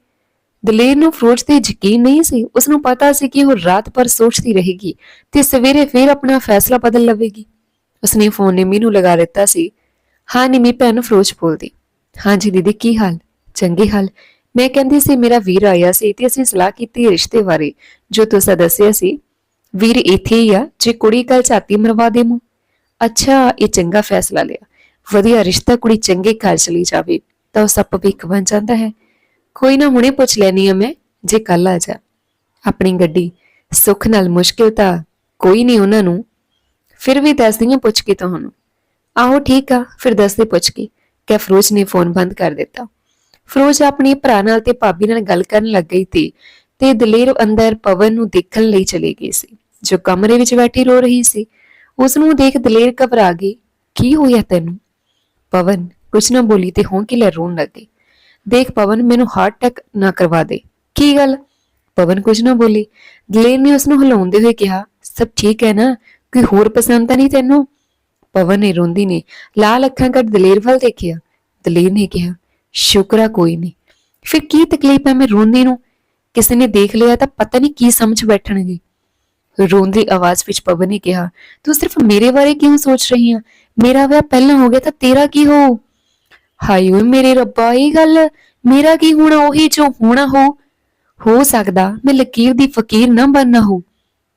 ਦਲੇਰ ਨੂੰ ਫਰੋਜ਼ ਤੇ ਯਕੀਨ ਨਹੀਂ ਸੀ। ਉਸ ਨੂੰ ਪਤਾ ਸੀ ਕਿ ਉਹ ਰਾਤ ਭਰ ਸੋਚਦੀ ਰਹੇਗੀ ਤੇ ਸਵੇਰੇ ਫਿਰ ਆਪਣਾ ਫੈਸਲਾ ਬਦਲ ਲਵੇਗੀ। ਉਸਨੇ ਫੋਨ ਨੇ ਨੂੰ ਲਗਾ ਦਿੱਤਾ ਸੀ। ਹਾਂ, ਨਿਮੀ ਭੈਣ ਫਰੋਜ਼ ਬੋਲਦੀ। ਹਾਂਜੀ ਦੀਦੀ, ਕੀ ਹਾਲ? ਚੰਗੇ ਹਾਲ। ਮੈਂ ਕਹਿੰਦੀ ਸੀ, ਮੇਰਾ ਵੀਰ ਆਇਆ ਸੀ ਤੇ ਅਸੀਂ ਸਲਾਹ ਕੀਤੀ ਰਿਸ਼ਤੇ ਬਾਰੇ, ਜੋ ਤੁਸੀਂ ਦੱਸਿਆ ਸੀ। ਵੀਰ ਇੱਥੇ ਹੀ ਆ, ਜੇ ਕੁੜੀ ਕੱਲ ਝਾਤੀ ਮਰਵਾ ਦੇਮੂ ਅੱਛਾ, ਇਹ ਚੰਗਾ ਫੈਸਲਾ ਲਿਆ। ਵਧੀਆ ਰਿਸ਼ਤਾ ਕੁੜੀ ਚੰਗੇ ਘਰ ਚਲੀ ਜਾਵੇ, ਤਾਂ ਉਹ ਸਭ ਭਵਿੱਖ ਬਣ ਜਾਂਦਾ ਹੈ। ਕੋਈ ਨਾ ਹੁਣੇ ਪੁੱਛ ਲੈਣੀ ਆ ਮੈਂ, ਜੇ ਕੱਲ ਆ ਜਾ। ਆਪਣੀ ਗੱਡੀ, ਸੁੱਖ ਨਾਲ ਮੁਸ਼ਕਿਲ ਤਾਂ ਕੋਈ ਨਹੀਂ ਉਹਨਾਂ ਨੂੰ। ਫਿਰ ਵੀ ਦੱਸਦੀ ਹਾਂ ਪੁੱਛ ਕੇ ਤੁਹਾਨੂੰ। ਆਹੋ ਠੀਕ ਆ, ਫਿਰ ਦੱਸਦੇ ਪੁੱਛ ਕੇ। ਕਿ ਫਰੋਜ਼ ਨੇ ਫੋਨ ਬੰਦ ਕਰ ਦਿੱਤਾ। ਫਿਰੋਜ਼ ਆਪਣੇ ਭਰਾ ਨਾਲ ਤੇ ਭਾਬੀ ਨਾਲ ਗੱਲ ਕਰਨ ਲੱਗ ਗਈ ਸੀ ਤੇ ਦਲੇਰ ਅੰਦਰ ਪਵਨ ਨੂੰ ਦੇਖਣ ਲਈ ਚਲੀ ਗਈ ਸੀ। ਜੋ ਕਮਰੇ ਵਿੱਚ ਬੈਠੀ ਰੋ ਰਹੀ ਸੀ ਉਸ ਨੂੰ ਦੇਖ ਦਲੇਰ ਘਬਰਾ ਗਈ, ਕੀ ਹੋਇਆ ਤੈਨੂੰ? ਪਵਨ, ਕੁਛ ਨਾ ਬੋਲੀ ਤੇ ਹੋਂ ਕਿ ਲੈ ਰੋਣ ਲੱਗ। ਗਈ ਦੇਖ ਪਵਨ, ਮੈਨੂੰ ਹਾਰਟ ਅਟੈਕ ਨਾ ਕਰਵਾ ਦੇ। ਕੀ ਗੱਲ? ਪਵਨ ਕੁਝ ਨਾ ਬੋਲੀ। ਦਲੇਰ ਨੇ ਉਸ ਨੂੰ ਹਿਲਾਉਂਦੇ ਹੋਏ ਕਿਹਾ, ਸਭ ਠੀਕ ਹੈ ਨਾ? ਕੋਈ ਹੋਰ ਪਸੰਦ ਤਾਂ ਨਹੀਂ ਤੈਨੂੰ? ਪਵਨ ਨੇ ਰੋਂਦੀ ਨੇ ਲਾਲ ਅੱਖਾਂ ਕੱਢ ਦਲੇਰ ਵੱਲ ਦੇਖਿਆ। ਦਲੇਰ ਨੇ ਕਿਹਾ ਸ਼ੁਕਰਾ ਕੋਈ ਨਹੀਂ। ਫਿਰ ਕੀ ਤਕਲੀਫ ਹੈ ਮੈਂ ਰੋਂਦੀ ਨੂੰ? ਕਿਸੇ ਨੇ ਦੇਖ ਲਿਆ ਤਾਂ ਪਤਾ ਨਹੀਂ ਕੀ ਸਮਝ ਬੈਠਣਗੇ। ਰੋਂਦੀ ਆਵਾਜ਼ ਵਿੱਚ ਪਵਨ ਨੇ ਕਿਹਾ, ਤੂੰ ਸਿਰਫ ਮੇਰੇ ਬਾਰੇ ਕਿਉਂ ਸੋਚ ਰਹੀ ਆ? ਮੇਰਾ ਵਿਆਹ ਪਹਿਲਾਂ ਹੋ ਗਿਆ ਤਾਂ ਤੇਰਾ ਕੀ ਹੋ? ਹਾਏ ਓਏ ਮੇਰੇ ਰੱਬਾ, ਇਹ ਗੱਲ ਮੇਰਾ ਕੀ ਹੋਣਾ, ਉਹੀ ਜੋ ਹੋਣਾ ਹੋ? ਹੋ ਸਕਦਾ ਮੈਂ ਲਕੀਰ ਦੀ ਫਕੀਰ ਨਾ ਬਣਨਾ ਹੋ।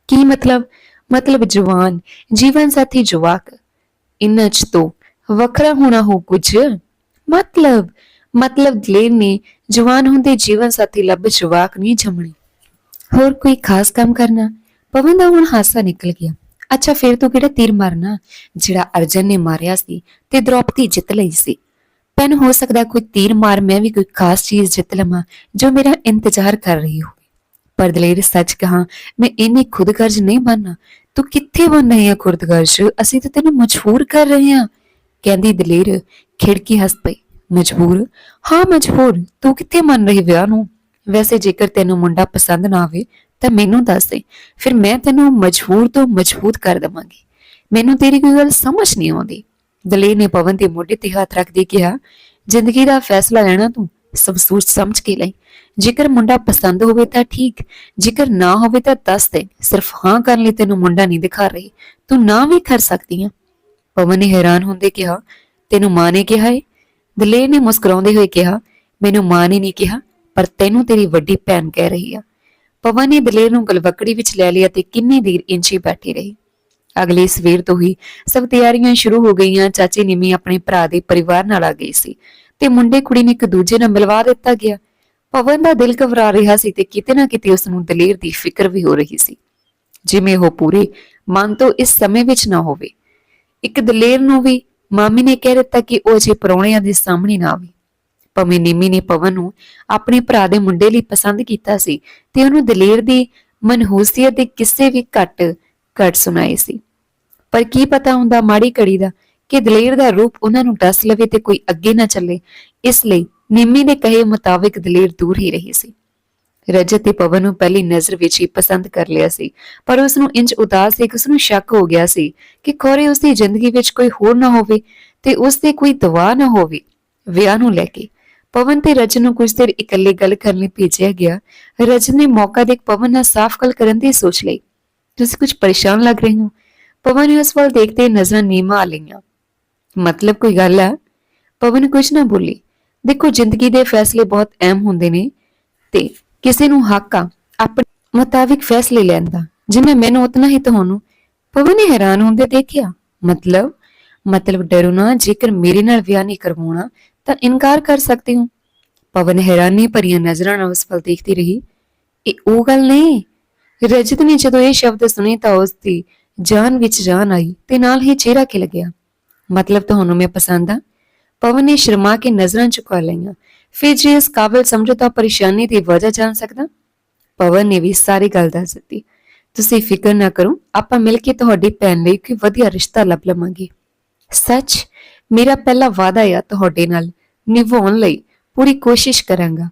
ਕੀ ਮਤਲਬ? ਮਤਲਬ ਜਵਾਨ, ਜੀਵਨ ਸਾਥੀ ਜਵਾਕ। ਇਨ੍ਹਾਂ ਤੋਂ ਵੱਖਰਾ ਹੋਣਾ ਹੋ ਕੁਝ? ਮਤਲਬ ਮਤਲਬ ਦਲੇਰ ਨੇ ਜਵਾਨ ਹੁੰਦੇ ਜੀਵਨ ਸਾਥੀ ਲੱਭ ਜਵਾਕ ਨਹੀਂ ਜੰਮਣੀ। ਹੋਰ ਕੋਈ ਖਾਸ ਕੰਮ ਕਰਨਾ? ਪਵਨ ਦਾ ਹੁਣ ਹਾਸਾ ਨਿਕਲ ਗਿਆ। ਅੱਛਾ, ਫਿਰ ਤੂੰ ਕਿਹੜਾ ਤੀਰ ਮਾਰਨਾ? ਜਿਹੜਾ ਅਰਜਨ ਨੇ ਮਾਰਿਆ ਸੀ ਤੇ ਦ੍ਰੋਪਦੀ ਜਿੱਤ ਲਈ ਸੀ। ਪੈਨ ਹੋ ਸਕਦਾ ਕੋਈ ਤੀਰ ਮਾਰ ਮੈਂ ਵੀ ਕੋਈ ਖਾਸ ਚੀਜ਼ ਜਿੱਤ ਲਵਾਂ, ਜੋ ਮੇਰਾ ਇੰਤਜ਼ਾਰ ਕਰ ਰਹੀ ਹੋਵੇ। ਪਰ ਦਲੇਰ, ਸੱਚ ਕਹਾ, ਮੈਂ ਇੰਨੀ ਖੁਦਗਰਜ਼ ਨਹੀਂ ਬਣਨਾ। ਤੂੰ ਕਿੱਥੇ ਬਣ ਰਹੀ ਹੈ ਖੁਦਗਰਜ਼? ਅਸੀਂ ਤਾਂ ਤੈਨੂੰ ਮਜਬੂਰ ਕਰ ਰਹੇ ਹਾਂ ਕਹਿੰਦੀ ਦਲੇਰ, ਖਿੜਕੀ ਹੱਸ ਪਈ। ਮਜਬੂਰ? ਹਾਂ, ਮਜਬੂਰ। ਤੂੰ ਕਿੱਥੇ ਮੰਨ ਰਹੀ ਵਿਆਹ ਨੂੰ? ਵੈਸੇ ਜੇਕਰ ਤੈਨੂੰ ਮੁੰਡਾ ਪਸੰਦ ਨਾ ਆਵੇ, ਤਾਂ ਮੈਨੂੰ ਦੱਸ ਦੇ। ਫਿਰ ਮੈਂ ਤੈਨੂੰ ਮਜਬੂਰ ਤੋਂ ਮਜ਼ਬੂਤ ਕਰ ਦਵਾਂਗੀ। ਮੈਨੂੰ ਤੇਰੀ ਕੋਈ ਗੱਲ ਸਮਝ ਨਹੀਂ ਆਉਂਦੀ। ਦਲੇਰ ਨੇ ਪਵਨ ਦੇ ਮੋਢੇ ਤੇ ਹੱਥ ਰੱਖਦੇ ਕਿਹਾ, ਜ਼ਿੰਦਗੀ ਦਾ ਫੈਸਲਾ ਲੈਣਾ ਤੂੰ। ਸਭ ਸੋਚ ਸਮਝ ਕੇ ਲਈ। ਜੇਕਰ ਮੁੰਡਾ ਪਸੰਦ ਹੋਵੇ ਤਾਂ ਠੀਕ। ਜੇਕਰ ਨਾ ਹੋਵੇ ਤਾਂ ਦੱਸ ਦੇ। ਸਿਰਫ ਹਾਂ ਕਰਨ ਲਈ ਤੈਨੂੰ ਮੁੰਡਾ ਨਹੀਂ ਦਿਖਾ ਰਹੀ। ਤੂੰ ਨਾ ਵੀ ਕਰ ਸਕਦੀ ਆ। ਪਵਨ ਨੇ ਹੈਰਾਨ ਹੁੰਦੇ ਕਿਹਾ, ਤੈਨੂੰ ਮਾਂ ਨੇ ਕਿਹਾ ਏ? ਦਲੇਰ ਨੇ ਮੁਸਕਰਾਉਂਦੇ ਹੋਏ ਕਿਹਾ, ਮੈਨੂੰ ਮਾਂ ਨੇ ਨਹੀਂ ਕਿਹਾ, ਪਰ ਤੈਨੂੰ ਤੇਰੀ ਵੱਡੀ ਭੈਣ ਕਹਿ ਰਹੀ ਆ। ਪਵਨ ਨੇ ਦਲੇਰ ਨੂੰ ਗਲਵਕੜੀ ਵਿੱਚ ਲੈ ਲਿਆ ਤੇ ਕਿੰਨੀ ਦੇਰ ਇੰਚੀ ਬੈਠੀ ਰਹੀ। ਅਗਲੀ ਸਵੇਰ ਤੋਂ ਹੀ ਸਭ ਤਿਆਰੀਆਂ ਸ਼ੁਰੂ ਹੋ ਗਈਆਂ, ਚਾਚੀ ਨਿਮੀ ਆਪਣੇ ਭਰਾ ਦੇ ਪਰਿਵਾਰ ਨਾਲ ਆ ਗਈ ਸੀ ਤੇ ਮੁੰਡੇ ਕੁੜੀ ਨੂੰ ਇੱਕ ਦੂਜੇ ਨਾਲ ਮਿਲਵਾ ਦਿੱਤਾ ਗਿਆ। ਪਵਨ ਦਾ ਦਿਲ ਘਬਰਾ ਰਿਹਾ ਸੀ ਤੇ ਕਿਤੇ ਨਾ ਕਿਤੇ ਉਸ ਨੂੰ ਦਲੇਰ ਦੀ ਫਿਕਰ ਵੀ ਹੋ ਰਹੀ ਸੀ, ਜਿਵੇਂ ਉਹ ਪੂਰੇ ਮਨ ਤੋਂ ਇਸ ਸਮੇਂ ਵਿੱਚ ਨਾ ਹੋਵੇ। ਇੱਕ ਦਲੇਰ ਨੂੰ ਵੀ ਮਾਮੀ ਨੇ ਕਹਿ ਦਿੱਤਾ ਕਿ ਉਹ ਜੇ ਪਰੌਣਿਆਂ ਦੇ ਸਾਹਮਣੇ ਨਾ ਆਵੇ। ਭਾਵੇਂ ਨਿੰਮੀ ਨੇ ਪਵਨ ਨੂੰ ਆਪਣੇ ਭਰਾ ਦੇ ਮੁੰਡੇ ਲਈ ਪਸੰਦ ਕੀਤਾ ਸੀ ਤੇ ਉਹਨੂੰ ਦਲੇਰ ਦੀ ਮਨਹੂਸੀਅਤ ਦੇ ਕਿਸੇ ਵੀ ਘੱਟ ਘੱਟ ਸੁਣਾਈ ਸੀ। ਪਰ ਕੀ ਪਤਾ ਹੁੰਦਾ ਮਾੜੀ ਘੜੀ ਦਾ ਕਿ ਦਲੇਰ ਦਾ ਰੂਪ ਉਹਨਾਂ ਨੂੰ ਡਸ ਲਵੇ ਤੇ ਕੋਈ ਅੱਗੇ ਨਾ ਚੱਲੇ। ਇਸ ਲਈ ਨਿੰਮੀ ਦੇ ਕਹੇ ਮੁਤਾਬਿਕ ਦਲੇਰ ਦੂਰ ਹੀ ਰਹੀ ਸੀ। ਰਜਤ ਤੇ ਪਵਨ ਨੂੰ ਪਹਿਲੀ ਨਜ਼ਰ ਵਿੱਚ ਹੀ ਪਸੰਦ ਕਰ ਲਿਆ ਸੀ, ਪਰ ਉਸ ਨੂੰ ਇੰਜ ਉਦਾਸ ਦੇਖ ਉਸ ਨੂੰ ਸ਼ੱਕ ਹੋ ਗਿਆ ਸੀ ਕਿ ਖੋਰੇ ਉਸ ਦੀ ਜ਼ਿੰਦਗੀ ਵਿੱਚ ਕੋਈ ਹੋਰ ਨਾ ਹੋਵੇ ਤੇ ਉਸ ਦੇ ਕੋਈ ਦਵਾ ਨਾ ਹੋਵੇ। ਵਿਆਹ ਨੂੰ ਲੈ ਕੇ ਪਵਨ ਤੇ ਰਜਤ ਨੂੰ ਕੁਝ ਦੇਰ ਇਕੱਲੇ ਗੱਲ ਕਰਨ ਲਈ ਭੇਜਿਆ ਗਿਆ। ਰਜਤ ਨੇ ਮੌਕਾ ਦੇਖ ਪਵਨ ਨਾਲ ਸਾਫ਼ ਗੱਲ ਕਰਨ ਦੀ ਸੋਚ ਲਈ। ਤੁਸੀਂ ਕੁਝ ਪਰੇਸ਼ਾਨ ਲੱਗ ਰਹੇ ਹੋ? ਪਵਨ ਨੇ ਉਸ ਵੱਲ ਦੇਖਦੇ ਨਜ਼ਰਾਂ ਨੀਮਾ ਆ ਲਈਆਂ। ਮਤਲਬ ਕੋਈ ਗੱਲ ਹੈ ਪਵਨ ਕੁਝ ਨਾ ਬੋਲੀ। ਦੇਖੋ, ਜ਼ਿੰਦਗੀ ਦੇ ਫੈਸਲੇ ਬਹੁਤ ਅਹਿਮ ਹੁੰਦੇ ਨੇ ਤੇ ਕਿਸੇ ਨੂੰ ਹੱਕ ਆ, ਆਪਣੇ ਮੁਤਾਬਿਕ ਫੈਸਲੇ ਲੈਣ ਦਾ। ਜਿਵੇਂ ਮੈਨੂੰ ਉਤਨਾ ਹੀ ਤੁਹਾਨੂੰ ਪਵਨ ਨੇ ਹੈਰਾਨ ਹੁੰਦੇ ਦੇਖਿਆ। ਮਤਲਬ ਮਤਲਬ ਡਰੋ ਨਾ, ਜੇਕਰ ਮੇਰੇ ਨਾਲ ਵਿਆਹ ਨਹੀਂ ਕਰਵਾਉਣਾ, ਤਾਂ ਇਨਕਾਰ ਕਰ ਸਕਦੀ ਹੂੰ। ਪਵਨ ਹੈਰਾਨੀ ਭਰੀਆਂ ਨਜ਼ਰਾਂ ਨਾਲ ਉਸ ਵੱਲ ਦੇਖਦੀ ਰਹੀ। ਇਹ ਉਹ ਗੱਲ ਨਹੀਂ। ਰਜਤ ਨੇ ਜਦੋਂ ਇਹ ਸ਼ਬਦ ਸੁਣੇ ਤਾਂ ਉਸ ਦੀ ਜਾਨ ਵਿੱਚ ਜਾਨ ਆਈ ਤੇ ਨਾਲ ਹੀ ਚਿਹਰਾ ਖਿਲ ਗਿਆ। ਮਤਲਬ ਤੁਹਾਨੂੰ ਮੈਂ ਪਸੰਦ ਆ? ਪਵਨ ਨੇ ਸ਼ਰਮਾ ਕੇ ਨਜ਼ਰਾਂ ਝੁਕਾ ਲਈਆਂ। ਫਿਰ ਜੇ ਇਸ ਕਾਬਿਲ ਸਮਝੋ ਤਾਂ ਪਰੇਸ਼ਾਨੀ ਦੀ ਵਜ੍ਹਾ ਜਾਣ ਸਕਦਾ। ਪਵਨ ਨੇ ਵੀ ਸਾਰੀ ਗੱਲ ਦੱਸ ਦਿੱਤੀ। ਤੁਸੀਂ ਫਿਕਰ ਨਾ ਕਰੋ, ਆਪਾਂ ਮਿਲ ਕੇ ਤੁਹਾਡੀ ਭੈਣ ਲਈ ਕੋਈ ਵਧੀਆ ਰਿਸ਼ਤਾ ਲੱਭ ਲਵਾਂਗੇ। ਸੱਚ, ਮੇਰਾ ਪਹਿਲਾ ਵਾਅਦਾ ਹੈ ਤੁਹਾਡੇ ਨਾਲ, ਨਿਭਾਉਣ ਲਈ ਪੂਰੀ ਕੋਸ਼ਿਸ਼ ਕਰਾਂਗਾ।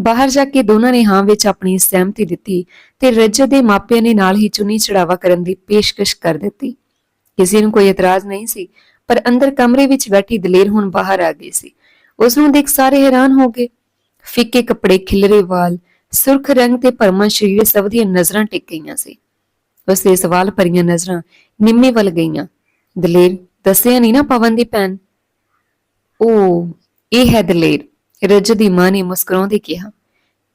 ਬਾਹਰ ਜਾ ਕੇ ਦੋਨਾਂ ਨੇ ਹਾਂ ਵਿੱਚ ਆਪਣੀ ਸਹਿਮਤੀ ਦਿੱਤੀ ਤੇ ਰਜਤ ਦੇ ਮਾਪਿਆਂ ਨੇ ਨਾਲ ਹੀ ਚੁੰਨੀ ਚੜਾਵਾ ਕਰਨ ਦੀ ਪੇਸ਼ਕਸ਼ ਕਰ ਦਿੱਤੀ। ਕਿਸੇ ਨੂੰ ਕੋਈ ਇਤਰਾਜ਼ ਨਹੀਂ ਸੀ, ਪਰ ਅੰਦਰ ਕਮਰੇ ਵਿੱਚ ਬੈਠੀ ਦਲੇਰ ਹੁਣ ਬਾਹਰ ਆ ਗਈ ਸੀ। ਉਸ ਨੂੰ ਦੇਖ ਸਾਰੇ ਹੈਰਾਨ ਹੋ ਗਏ। ਫਿੱਕੇ ਕੱਪੜੇ ਖਿਲਰੇ ਵਾਲ, ਸੁਰਖ ਰੰਗ ਤੇ ਪਰਮਾ ਸ਼ਰੀਰ ਸਭ ਦੀਆਂ ਨਜ਼ਰਾਂ ਟਿਕ ਗਈਆਂ ਸੀ। ਉਸ ਦੇ ਸਵਾਲ ਭਰੀਆਂ ਨਜ਼ਰਾਂ ਨਿੰਮੇ ਵੱਲ ਗਈਆਂ। ਦਲੇਰ, ਦੱਸਿਆ ਨਹੀਂ ਨਾ ਪਵਨ ਦੀ ਭੈਣ? ਉਹ ਇਹ ਹੈ ਦਲੇਰ ਰਜ ਦੀ ਮਾਂ ਨੇ ਮੁਸਕਰਾਉਂਦੇ ਕਿਹਾ।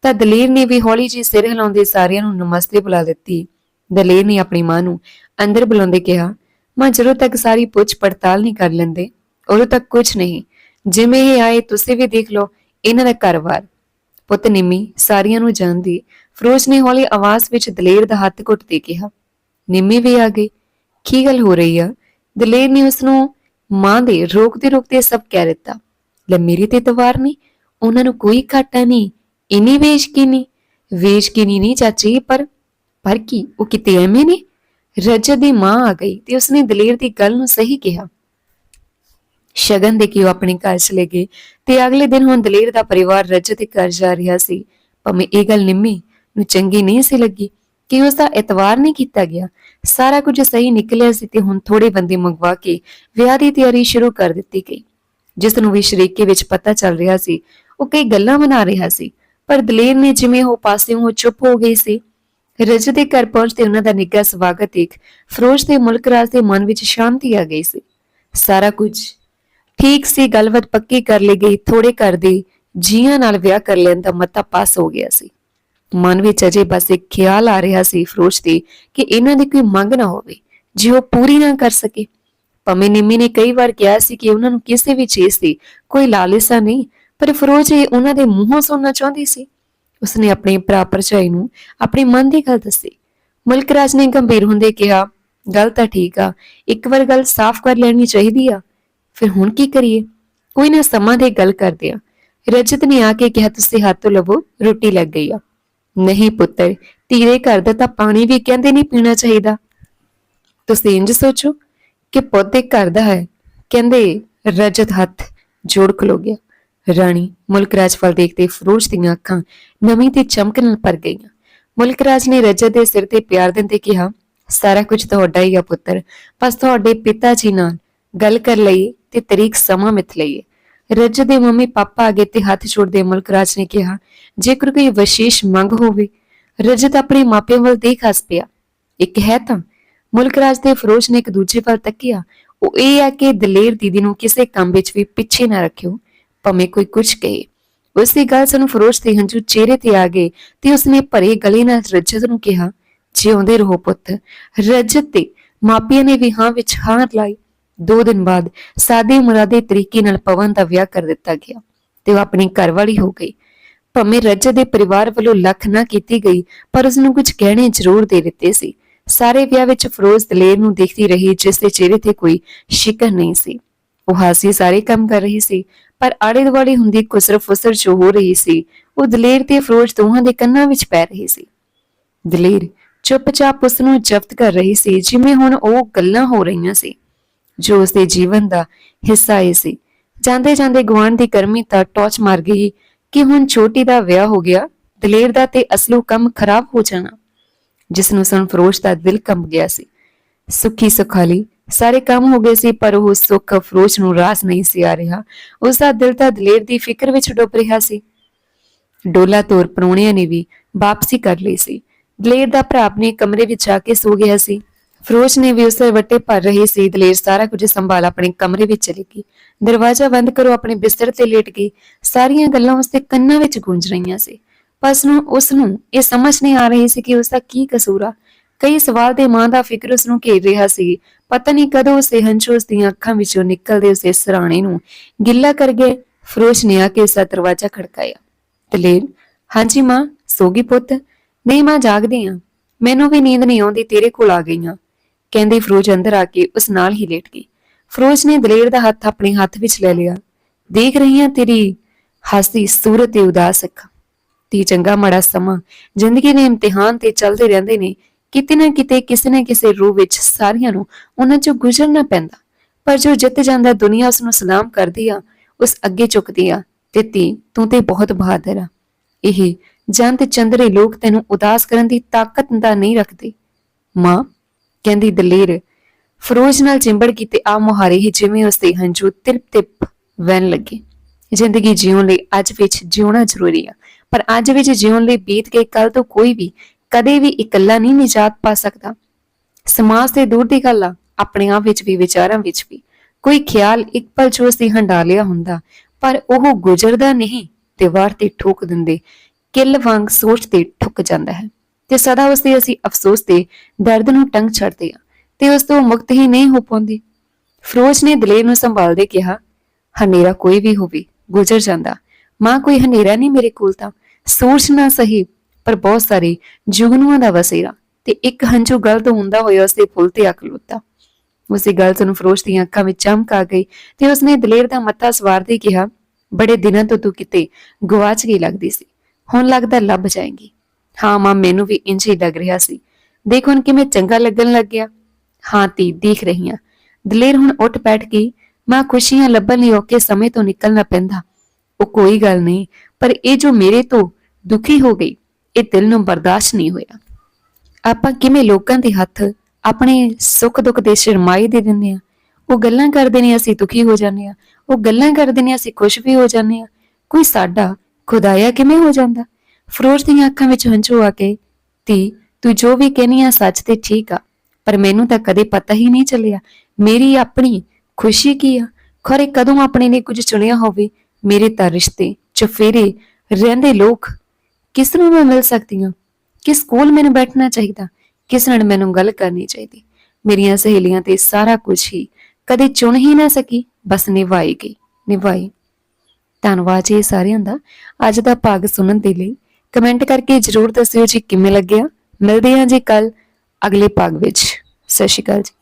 ਤਾਂ ਦਲੇਰ ਨੇ ਵੀ ਹੌਲੀ ਜਿਹੀ ਸਿਰ ਹਿਲਾਉਂਦੇ ਸਾਰਿਆਂ ਨੂੰ ਨਮਸਤੇ ਬੁਲਾ ਦਿੱਤੀ। ਦਲੇਰ ਨੇ ਆਪਣੀ ਮਾਂ ਨੂੰ ਅੰਦਰ ਬੁਲਾਉਂਦੇ ਕਿਹਾ, ਮਾਂ, ਜਦੋਂ ਤੱਕ ਸਾਰੀ ਪੁੱਛ ਪੜਤਾਲ ਨਹੀਂ ਕਰ ਲੈਂਦੇ, ਉਦੋਂ ਤੱਕ ਕੁਝ ਨਹੀਂ। ਜਿਵੇਂ ਇਹ ਆਏ, ਤੁਸੀਂ ਵੀ ਦੇਖ ਲਓ, ਇਹਨਾਂ ਦਾ ਘਰਵਾਰ। ਪੁੱਤ ਨਿੰਮੀ, ਸਾਰਿਆਂ ਨੂੰ ਜਾਣਦੀ, ਫਿਰੋਜ਼ ਨੇ ਹੌਲੀ ਆਵਾਜ਼ ਵਿੱਚ ਦਲੇਰ ਦਾ ਹੱਥ ਘੁੱਟਦੇ ਕਿਹਾ, ਨਿੰਮੀ ਵੀ ਆ ਗਈ। ਕੀ ਗੱਲ ਹੋ ਰਹੀ ਆ? ਦਲੇਰ ਨੇ ਉਸ ਨੂੰ ਮਾਂ ਦੇ ਰੋਕਦੇ ਰੋਕਦੇ ਸਭ ਕਹਿ ਦਿੱਤਾ, ਲੈ ਮੇਰੀ ਤੇ ਤਵਾਰ ਨਹੀਂ, ਉਹਨਾਂ ਨੂੰ ਕੋਈ ਘਾਟਾ ਨਹੀਂ, ਇਨੀ ਵੇਸ਼ਕੀਨੀ ਵੇਸ਼ਕੀਨੀ ਨਹੀਂ ਨਹੀਂ ਚਾਚੀ, ਪਰ ਪਰ ਕੀ, ਉਹ ਕਿਤੇ ਐਵੇਂ ਨੇ? ਰਜਤ ਦੀ ਮਾਂ ਆ ਗਈ ਤੇ ਉਸਨੇ ਦਲੇਰ ਦੀ ਗੱਲ ਨੂੰ ਸਹੀ ਕਿਹਾ ਸ਼ਗਨ ਦੇ ਕੇ ਉਹ ਆਪਣੇ ਘਰ ਚਲੇ ਗਏ ਤੇ ਅਗਲੇ ਦਿਨ ਹੁਣ ਦਲੇਰ ਦਾ ਪਰਿਵਾਰ ਰਜਤ ਦੇ ਘਰ ਜਾ ਰਿਹਾ ਸੀ। ਭਾਵੇਂ ਇਹ ਗੱਲ ਨਿੰਮੀ ਨੂੰ ਚੰਗੀ ਨਹੀਂ ਸੀ ਲੱਗੀ ਕਿ ਉਸ ਦਾ ਇਤਵਾਰ ਨਹੀਂ ਕੀਤਾ ਗਿਆ, ਸਾਰਾ ਕੁਝ ਸਹੀ ਨਿਕਲਿਆ ਸੀ ਤੇ ਹੁਣ ਥੋੜੇ ਬੰਦੇ ਮੰਗਵਾ ਕੇ ਵਿਆਹ ਦੀ ਤਿਆਰੀ ਸ਼ੁਰੂ ਕਰ ਦਿੱਤੀ ਗਈ। ਜਿਸ ਨੂੰ ਵੀ ਸ਼ਰੀਕੇ ਵਿੱਚ ਪਤਾ ਚੱਲ ਰਿਹਾ ਸੀ, ਉਹ ਕਈ ਗੱਲਾਂ ਬਣਾ ਰਿਹਾ ਸੀ, ਪਰ ਦਲੇਰ ਨੇ ਜਿਵੇਂ ਉਹ ਪਾਸਿਓਂ ਉਹ ਚੁੱਪ ਹੋ ਗਈ ਸੀ। ਰਜ ਦੇ ਘਰ ਪਹੁੰਚਦੇ ਉਹਨਾਂ ਦਾ ਨਿੱਘਾ ਸਵਾਗਤ ਦੇਖ ਫਰੋਜ਼ ਦੇ ਮੁਲਕ ਰਾਜ ਦੇ ਮਨ ਵਿੱਚ ਸ਼ਾਂਤੀ ਆ ਗਈ ਸੀ। ਸਾਰਾ ਕੁਝ ਠੀਕ ਸੀ ਗੱਲਬਾਤ ਪੱਕੀ ਕਰ ਲਈ ਗਈ ਥੋੜੇ ਘਰ ਦੇ, ਜੀਆਂ ਨਾਲ ਵਿਆਹ ਕਰ ਲੈਣ ਦਾ ਮਤਾ ਪਾਸ ਹੋ ਗਿਆ ਸੀ। ਮਨ ਵਿੱਚ ਅਜੇ ਬਸ ਇੱਕ ਖਿਆਲ ਆ ਰਿਹਾ ਸੀ ਫਰੋਸ਼ ਦੀ ਕਿ ਇਹਨਾਂ ਦੀ ਕੋਈ ਮੰਗ ਨਾ ਹੋਵੇ, ਜੇ ਉਹ ਪੂਰੀ ਨਾ ਕਰ ਸਕੇ। ਭਾਵੇਂ ਨਿੰਮੀ ਨੇ ਕਈ ਵਾਰ ਕਿਹਾ ਸੀ ਕਿ ਉਹਨਾਂ ਨੂੰ ਕਿਸੇ ਵੀ ਚੀਜ਼ ਦੀ ਕੋਈ ਲਾਲਸਾ ਨਹੀਂ, ਪਰ ਫਰੋਜ਼ ਇਹ ਉਹਨਾਂ ਦੇ ਮੂੰਹੋਂ ਸੁਣਨਾ ਚਾਹੁੰਦੀ ਸੀ। ਉਸਨੇ ਆਪਣੇ ਭਰਾ ਭਰਜਾਈ ਨੂੰ ਆਪਣੇ ਮਨ ਦੀ ਗੱਲ ਦੱਸੀ। ਮਲਕਰਾਜ ਨੇ ਗੰਭੀਰ ਹੁੰਦੇ ਕਿਹਾ, ਗੱਲ ਤਾਂ ਠੀਕ ਆ, ਇੱਕ ਵਾਰ ਗੱਲ ਸਾਫ਼ ਕਰ ਲੈਣੀ ਚਾਹੀਦੀ ਆ ਫਿਰ ਹੁਣ ਕੀ ਕਰੀਏ? ਕੋਈ ਨਾ ਸਮਾਂ ਦੇ ਗੱਲ ਕਰਦੇ ਆ ਰਜਤ ਨੇ ਆ ਕੇ ਕਿਹਾ, ਤੁਸੀਂ ਹੱਥ ਤੋਂ ਲਵੋ, ਰੋਟੀ ਲੱਗ ਗਈ ਆ ਨਹੀਂ ਪੁੱਤਰ, ਤੀਰੇ ਘਰ ਦਾ ਤਾਂ ਪਾਣੀ ਵੀ ਕਹਿੰਦੇ ਨਹੀਂ ਪੀਣਾ ਚਾਹੀਦਾ। ਤੁਸੀਂ ਇੰਜ ਸੋਚੋ ਕਿ ਪੌਦੇ ਘਰ ਦਾ ਹੈ। ਕਹਿੰਦੇ, ਰਜਤ ਹੱਥ ਜੋੜ ਖਲੋ ਗਿਆ। ਰਾਣੀ ਮੁਲਕਰਾਜ ਫਲ ਦੇਖਦੇ ਫਰੋਜ਼ ਦੀਆਂ ਅੱਖਾਂ ਨਵੀਂ ਤੇ ਚਮਕ ਨਾਲ ਭਰ ਗਈਆਂ। ਮੁਲਕਰਾਜ ਨੇ ਰਜਤ ਦੇ ਸਿਰ ਤੇ ਪਿਆਰ ਦਿੰਦੇ ਕਿਹਾ, ਸਾਰਾ ਕੁਝ ਤੁਹਾਡਾ ਹੀ ਆ ਪੁੱਤਰ। ਬਸ ਤੁਹਾਡੇ ਪਿਤਾ ਜੀ ਨਾਲ ਗੱਲ ਕਰ ਲਈਏ। ਤੇ ਤਰੀਕ ਸਮਾਂ ਮਿਥ ਲਈਏ। ਰਜਤ ਦੇ ਮੰਮੀ ਪਾਪਾ ਅੱਗੇ ਤੇ ਹੱਥ ਜੋੜਦੇ ਮੁਲਕਰਾਜ ਨੇ ਕਿਹਾ, ਜੇਕਰ ਕੋਈ ਵਿਸ਼ੇਸ਼ ਮੰਗ ਹੋਵੇ ਰਜਤ ਆਪਣੇ ਮਾਪਿਆਂ ਵੱਲ ਦੇਖ ਹੱਸ ਪਿਆ। ਇੱਕ ਹੈ ਤਾਂ ਮੁਲਕਰਾਜ ਤੇ ਫਰੋਜ਼ ਨੇ ਇੱਕ ਦੂਜੇ ਵੱਲ ਤੱਕਿਆ, ਉਹ ਇਹ ਹੈ ਕਿ ਦਲੇਰ ਦੀਦੀ ਨੂੰ ਕਿਸੇ ਕੰਮ ਵਿੱਚ ਵੀ ਪਿੱਛੇ ਨਾ ਰੱਖਿਓ, ਭਾਵੇਂ ਕੋਈ ਕੁਝ ਕਹੇ। ਉਸ ਦੀ ਗੱਲ ਸਾਨੂੰ ਫਰੋਜ਼ ਤੇ ਹੰਝੂ ਚਿਹਰੇ ਤੇ ਆ ਗਏ, ਤੇ ਉਸਨੇ ਭਰੇ ਗਲੇ ਨਾਲ ਰਜਤ ਨੂੰ ਕਿਹਾ, ਜਿਉਂਦੇ ਰਹੋ ਪੁੱਤ ਰਜਤ ਤੇ ਮਾਪਿਆਂ ਨੇ ਵੀ ਹਾਂ ਵਿੱਚ ਹਾਂ ਲਾਈ। ਦੋ ਦਿਨ ਬਾਅਦ ਸਾਦੇ ਮੁਰਾਦੇ ਤਰੀਕੇ ਨਾਲ ਪਵਨ ਦਾ ਵਿਆਹ ਕਰ ਦਿੱਤਾ ਗਿਆ ਤੇ ਉਹ ਆਪਣੀ ਘਰਵਾਲੀ ਹੋ ਗਈ। ਭਾਵੇਂ ਰਜਤ ਦੇ ਪਰਿਵਾਰ ਵੱਲੋਂ ਲੱਖ ਨਾ ਕੀਤੀ ਗਈ, ਪਰ ਉਸ ਨੂੰ ਕੁਝ ਗਹਿਣੇ ਜ਼ਰੂਰ ਦੇ ਦਿੱਤੇ ਸੀ। ਸਾਰੇ ਵਿਆਹ ਵਿੱਚ ਫਰੋਜ਼ ਦਲੇਰ ਨੂੰ ਦੇਖਦੀ ਰਹੀ, ਜਿਸ ਦੇ ਚਿਹਰੇ ਤੇ ਕੋਈ ਸ਼ਿਕਰ ਨਹੀਂ ਸੀ। ਉਹ ਹਾਸੀ ਸਾਰੇ ਕੰਮ ਕਰ ਰਹੀ ਸੀ, ਪਰ ਆਲੇ ਦੁਆਲੇ ਹੁੰਦੀ ਕੁਸਰ ਫੁਸਰ ਜੋ ਹੋ ਰਹੀ ਸੀ, ਉਹ ਦਲੇਰ ਤੇ ਫਰੋਜ਼ ਦੋਹਾਂ ਦੇ ਕੰਨਾਂ ਵਿੱਚ ਪੈ ਰਹੀ ਸੀ। ਦਲੇਰ ਚੁੱਪਚਾਪ ਉਸ ਨੂੰ ਜ਼ਬਤ ਕਰ ਰਹੀ ਸੀ, ਜਿਵੇਂ ਹੁਣ ਉਹ ਗੱਲਾਂ ਹੋ ਰਹੀਆਂ ਸੀ। ਜੋ ਉਸਦੇ ਜੀਵਨ ਦਾ ਹਿੱਸਾ ਹੀ ਸੀ। ਜਾਂਦੇ ਜਾਂਦੇ ਗਵਾਂਢ ਦੀ ਕਰਮੀ ਤਾਂ ਟੌਚ ਮਾਰ ਗਈ ਕਿ ਹੁਣ ਛੋਟੀ ਦਾ ਵਿਆਹ ਹੋ ਗਿਆ, ਦਲੇਰ ਦਾ ਤੇ ਅਸਲੂ ਕੰਮ ਖਰਾਬ ਹੋ ਜਾਣਾ। ਜਿਸ ਨੂੰ ਸੁਣ ਫਰੋਸ਼ ਦਾ ਦਿਲ ਕੰਬ ਗਿਆ ਸੀ। ਸੁੱਖੀ ਸੁਖਾਲੀ, ਸਾਰੇ ਕੰਮ ਹੋ ਗਏ ਸੀ, ਪਰ ਉਹ ਸੁੱਖ ਫਰੋਸ਼ ਨੂੰ ਰਾਸ ਨਹੀਂ ਸੀ ਆ ਰਿਹਾ। ਉਸ ਦਾ ਦਿਲ ਤਾਂ ਦਲੇਰ ਦੀ ਫਿਕਰ ਵਿੱਚ ਡੁੱਬ ਰਿਹਾ ਸੀ। ਡੋਲਾ ਤੋਰ ਪਰੋਣਿਆਂ ਨੇ ਵੀ ਵਾਪਸੀ ਕਰ ਲਈ ਸੀ। ਦਲੇਰ ਦਾ ਭਰਾ ਆਪਣੇ ਕਮਰੇ ਵਿੱਚ ਜਾ ਕੇ ਸੋ ਗਿਆ ਸੀ। ਫਰੋਸ਼ ਨੇ ਵੀ ਉਸੇ ਵੱਟੇ ਭਰ ਰਹੀ ਸੀ, ਦਲੇਰ ਸਾਰਾ ਕੁਝ ਸੰਭਾਲ ਆਪਣੇ ਕਮਰੇ ਵਿੱਚ ਚਲੀ ਗਈ। ਦਰਵਾਜ਼ਾ ਬੰਦ ਕਰੋ, ਆਪਣੇ ਬਿਸਤਰ ਤੇ ਲੇਟ ਗਈ। ਸਾਰੀਆਂ ਗੱਲਾਂ ਉਸਦੇ ਕੰਨਾਂ ਵਿੱਚ ਗੂੰਜ ਰਹੀਆਂ ਸੀ। ਪਰ ਉਸ ਨੂੰ ਉਸ ਨੂੰ ਇਹ ਸਮਝ ਨਹੀਂ ਆ ਰਹੀ ਸੀ ਕਿ ਉਸ ਦਾ ਕੀ ਕਸੂਰ ਆ। ਕਈ ਸਵਾਲ ਦੇ ਮਾਂ ਦਾ ਫਿਕਰ ਉਸ ਨੂੰ ਘੇਰ ਰਿਹਾ ਸੀ। ਪਤਾ ਨਹੀਂ ਕਦੋਂ ਉਸੇ ਹੰਝੂ ਉਸ ਦੀਆਂ ਅੱਖਾਂ ਵਿੱਚੋਂ ਨਿਕਲਦੇ ਉਸੇ ਸਰਾਣੇ ਨੂੰ ਗਿੱਲਾ ਕਰ ਗਏ। ਫਰੋਸ਼ ਨੇ ਆ ਕੇ ਉਸ ਦਾ ਦਰਵਾਜ਼ਾ ਖੜਕਾਇਆ। ਦਲੇਰ, ਹਾਂਜੀ ਮਾਂ ਸੋਗੀ ਪੁੱਤ। ਨਹੀਂ ਮਾਂ, ਜਾਗਦੀ ਆ। ਮੈਨੂੰ ਵੀ ਨੀਂਦ ਨਹੀਂ ਆਉਂਦੀ, ਤੇਰੇ ਕੋਲ ਆ ਗਈ ਆਂ। ਕਹਿੰਦੇ ਫਰੋਜ਼ ਅੰਦਰ ਆ ਕੇ ਉਸ ਨਾਲ ਹੀ ਲੇਟ ਗਈ। ਫਰੋਜ਼ ਨੇ ਦਲੇਰ ਦਾ ਹੱਥ ਆਪਣੇ ਹੱਥ ਵਿੱਚ ਲੈ ਲਿਆ। ਦੇਖ ਰਹੀ ਹਾਂ ਤੇਰੀ ਹੱਸਦੀ ਸੂਰਤ ਤੇ ਉਦਾਸ ਅੱਖਾਂ। ਤੀ ਚੰਗਾ ਮਾੜਾ ਸਮਾਂ। ਜ਼ਿੰਦਗੀ ਦੇ ਇਮਤਿਹਾਨ ਤੇ ਚੱਲਦੇ ਰਹਿੰਦੇ ਨੇ। ਕਿਤੇ ਨਾ ਕਿਤੇ, ਕਿਸੇ ਨਾ ਕਿਸੇ ਰੂਪ ਵਿੱਚ ਸਾਰਿਆਂ ਨੂੰ ਉਹਨਾਂ ਚੋਂ ਗੁਜ਼ਰਨਾ ਪੈਂਦਾ। ਪਰ ਜੋ ਜਿੱਤ ਜਾਂਦਾ ਦੁਨੀਆ ਉਸ ਨੂੰ ਸਲਾਮ ਕਰਦੀ ਆ, ਉਸ ਅੱਗੇ ਝੁਕਦੀ ਆ। ਤੇ ਤੀ, ਤੂੰ ਤੇ ਬਹੁਤ ਬਹਾਦਰ ਆ। ਇਹ ਜੰਤ ਚੰਦਰੇ ਲੋਕ ਤੈਨੂੰ ਉਦਾਸ ਕਰਨ ਦੀ ਤਾਕਤ ਦਾ ਨਹੀਂ ਰੱਖਦੇ। ਮਾਂ ਕਹਿੰਦੀ ਦਲੇਰ, ਫਰੋਜ਼ ਨਾਲ ਚਿੰਬੜ ਕੀਤੇ ਆ ਮੁਹਾਰੇ ਹੀ ਜਿਵੇਂ ਉਸ ਦੇ ਹੰਝੂ ਤਿਪ ਤਿਪ ਵਹਿਣ ਲੱਗੇ। ਜ਼ਿੰਦਗੀ ਜਿਉਣ ਲਈ ਅੱਜ ਵਿੱਚ ਜਿਉਣਾ ਜ਼ਰੂਰੀ ਆ, ਪਰ ਅੱਜ ਵਿੱਚ ਜਿਉਣ ਲਈ ਬੀਤ ਕੇ ਕੱਲ ਤੋਂ ਕੋਈ ਵੀ ਕਦੇ ਵੀ ਇਕੱਲਾ ਨਹੀਂ ਨਿਜਾਤ ਪਾ ਸਕਦਾ। ਸਮਾਜ ਤੇ ਦੂਰ ਦੀ ਗੱਲ ਆ, ਆਪਣੇ ਆਪ ਵਿੱਚ ਵੀ, ਵਿਚਾਰਾਂ ਵਿੱਚ ਵੀ। ਕੋਈ ਖਿਆਲ ਇੱਕ ਪਲ ਚ ਉਸ ਦੀ ਹੰਡਾ ਲਿਆ ਹੁੰਦਾ, ਪਰ ਉਹ ਗੁਜ਼ਰਦਾ ਨਹੀਂ, ਦੀਵਾਰ ਤੇ ਠੋਕ ਦਿੰਦੇ, ਕਿੱਲ ਵਾਂਗ ਸੋਚ ਤੇ ਠੁੱਕ ਜਾਂਦਾ ਹੈ। ਤੇ ਸਦਾ ਉਸ ਦੇ ਅਸੀਂ ਅਫਸੋਸ ਤੇ ਦਰਦ ਨੂੰ ਟੰਗ ਛੱਡਦੇ ਆ ਤੇ ਉਸ ਤੋਂ ਮੁਕਤ ਹੀ ਨਹੀਂ ਹੋ ਪਾਉਂਦੇ। ਫਰੋਜ਼ ਨੇ ਦਲੇਰ ਨੂੰ ਸੰਭਾਲਦੇ ਕਿਹਾ, ਹਨੇਰਾ ਕੋਈ ਵੀ ਹੋਵੇ, ਗੁਜ਼ਰ ਜਾਂਦਾ। ਮਾਂ ਕੋਈ ਹਨੇਰਾ ਨਹੀਂ ਮੇਰੇ ਕੋਲ ਤਾਂ। ਸੂਰਜ ਨਾ ਸਹੀ, ਪਰ ਬਹੁਤ ਸਾਰੇ ਜੁਗਨੂਆਂ ਦਾ ਵਸੇਰਾ ਤੇ ਇੱਕ ਹੰਝੂ ਗਲਤ ਹੁੰਦਾ ਹੋਇਆ ਉਸਦੇ ਫੁੱਲ ਤੇ ਅੱਖ ਲੁੱਤਾ ਉਸੇ ਗੱਲ ਤੋਂ ਫਰੋਸ਼ ਦੀਆਂ ਅੱਖਾਂ ਵਿੱਚ ਚਮਕ ਆ ਗਈ ਤੇ ਉਸਨੇ ਦਲੇਰ ਦਾ ਮੱਥਾ ਸਵਾਰਦੇ ਕਿਹਾ, ਬੜੇ ਦਿਨਾਂ ਤੋਂ ਤੂੰ ਕਿਤੇ ਗਵਾਚ ਗਈ ਲੱਗਦੀ ਸੀ। ਹੁਣ ਲੱਗਦਾ ਲੱਭ ਜਾਏਗੀ। ਹਾਂ, ਮਾਂ, ਮੈਨੂੰ ਵੀ ਇੰਜ ਹੀ ਲੱਗ ਰਿਹਾ ਸੀ। ਦੇਖ ਹੁਣ ਕਿਵੇਂ ਚੰਗਾ ਲੱਗਣ ਲੱਗ ਗਿਆ। ਹਾਂ ਤੀ ਦੇਖ ਰਹੀ ਹਾਂ। ਦਲੇਰ ਹੁਣ ਉੱਠ ਬੈਠ ਕੇ, ਮਾਂ, ਖੁਸ਼ੀਆਂ ਲੱਭਣ ਲਈ ਔਕੇ ਸਮੇਂ ਤੋਂ ਨਿਕਲਣਾ ਪੈਂਦਾ। ਉਹ ਕੋਈ ਗੱਲ ਨਹੀਂ, ਪਰ ਇਹ ਜੋ ਮੇਰੇ ਤੋਂ ਦੁਖੀ ਹੋ ਗਈ, ਇਹ ਦਿਲ ਨੂੰ ਬਰਦਾਸ਼ਤ ਨਹੀਂ ਹੋਇਆ। ਆਪਾਂ ਕਿਵੇਂ ਲੋਕਾਂ ਦੇ ਹੱਥ ਆਪਣੇ ਸੁੱਖ ਦੁੱਖ ਦੇ ਸ਼ਰਮਾਈ ਦੇ ਦਿੰਦੇ ਆ ਉਹ ਗੱਲਾਂ ਕਰਦੇ ਨੇ, ਅਸੀਂ ਦੁਖੀ ਹੋ ਜਾਂਦੇ ਆ ਉਹ ਗੱਲਾਂ ਕਰਦੇ ਨੇ, ਅਸੀਂ ਖੁਸ਼ ਵੀ ਹੋ ਜਾਂਦੇ ਆ ਕੋਈ ਸਾਡਾ ਖੁਦਾਇਆ ਕਿਵੇਂ ਹੋ ਜਾਂਦਾ? ਫਰੋਜ਼ ਦੀਆਂ ਅੱਖਾਂ ਵਿੱਚ ਹੰਝੂ ਆ ਕੇ ਤੀ ਤੂੰ ਜੋ ਵੀ ਕਹਿਨੀ ਆ ਸੱਚ ਤੇ ਠੀਕ ਆ, ਪਰ ਮੈਨੂੰ ਤਾਂ ਕਦੇ ਪਤਾ ਹੀ ਨਹੀਂ ਚੱਲਿਆ। ਮੇਰੀ ਆਪਣੀ ਖੁਸ਼ੀ ਕੀ ਆ? ਖਰੇ ਕਦੋਂ ਆਪਣੇ ਲਈ ਕੁਝ ਚੁਣਿਆ ਹੋਵੇ? ਮੇਰੇ ਤਾਂ ਰਿਸ਼ਤੇ, ਚਫੇਰੇ, ਰਹਿੰਦੇ ਲੋਕ, ਕਿਸ ਨੂੰ ਮੈਂ ਮਿਲ ਸਕਦੀ ਹਾਂ? ਕਿਸ ਕੋਲ ਮੈਨੂੰ ਬੈਠਣਾ ਚਾਹੀਦਾ? ਕਿਸ ਨਾਲ ਮੈਨੂੰ ਗੱਲ ਕਰਨੀ ਚਾਹੀਦੀ? ਮੇਰੀਆਂ ਸਹੇਲੀਆਂ ਤੇ ਸਾਰਾ ਕੁਝ ਹੀ ਕਦੇ ਚੁਣ ਹੀ ਨਾ ਸਕੀ, ਬਸ ਨਿਭਾਈ ਗਈ, ਨਿਭਾਈ। ਧੰਨਵਾਦ ਜੀ ਸਾਰਿਆਂ ਦਾ। ਅੱਜ ਦਾ ਭਾਗ ਸੁਣਨ ਦੇ ਲਈ ਕਮੈਂਟ ਕਰਕੇ ਜਰੂਰ ਦੱਸਿਓ ਜੀ ਕਿਵੇਂ ਲੱਗਿਆ। ਮਿਲਦੇ ਹਾਂ ਜੀ ਕੱਲ ਅਗਲੇ ਭਾਗ ਵਿੱਚ। ਸਤਿ ਸ਼੍ਰੀ ਅਕਾਲ ਜੀ।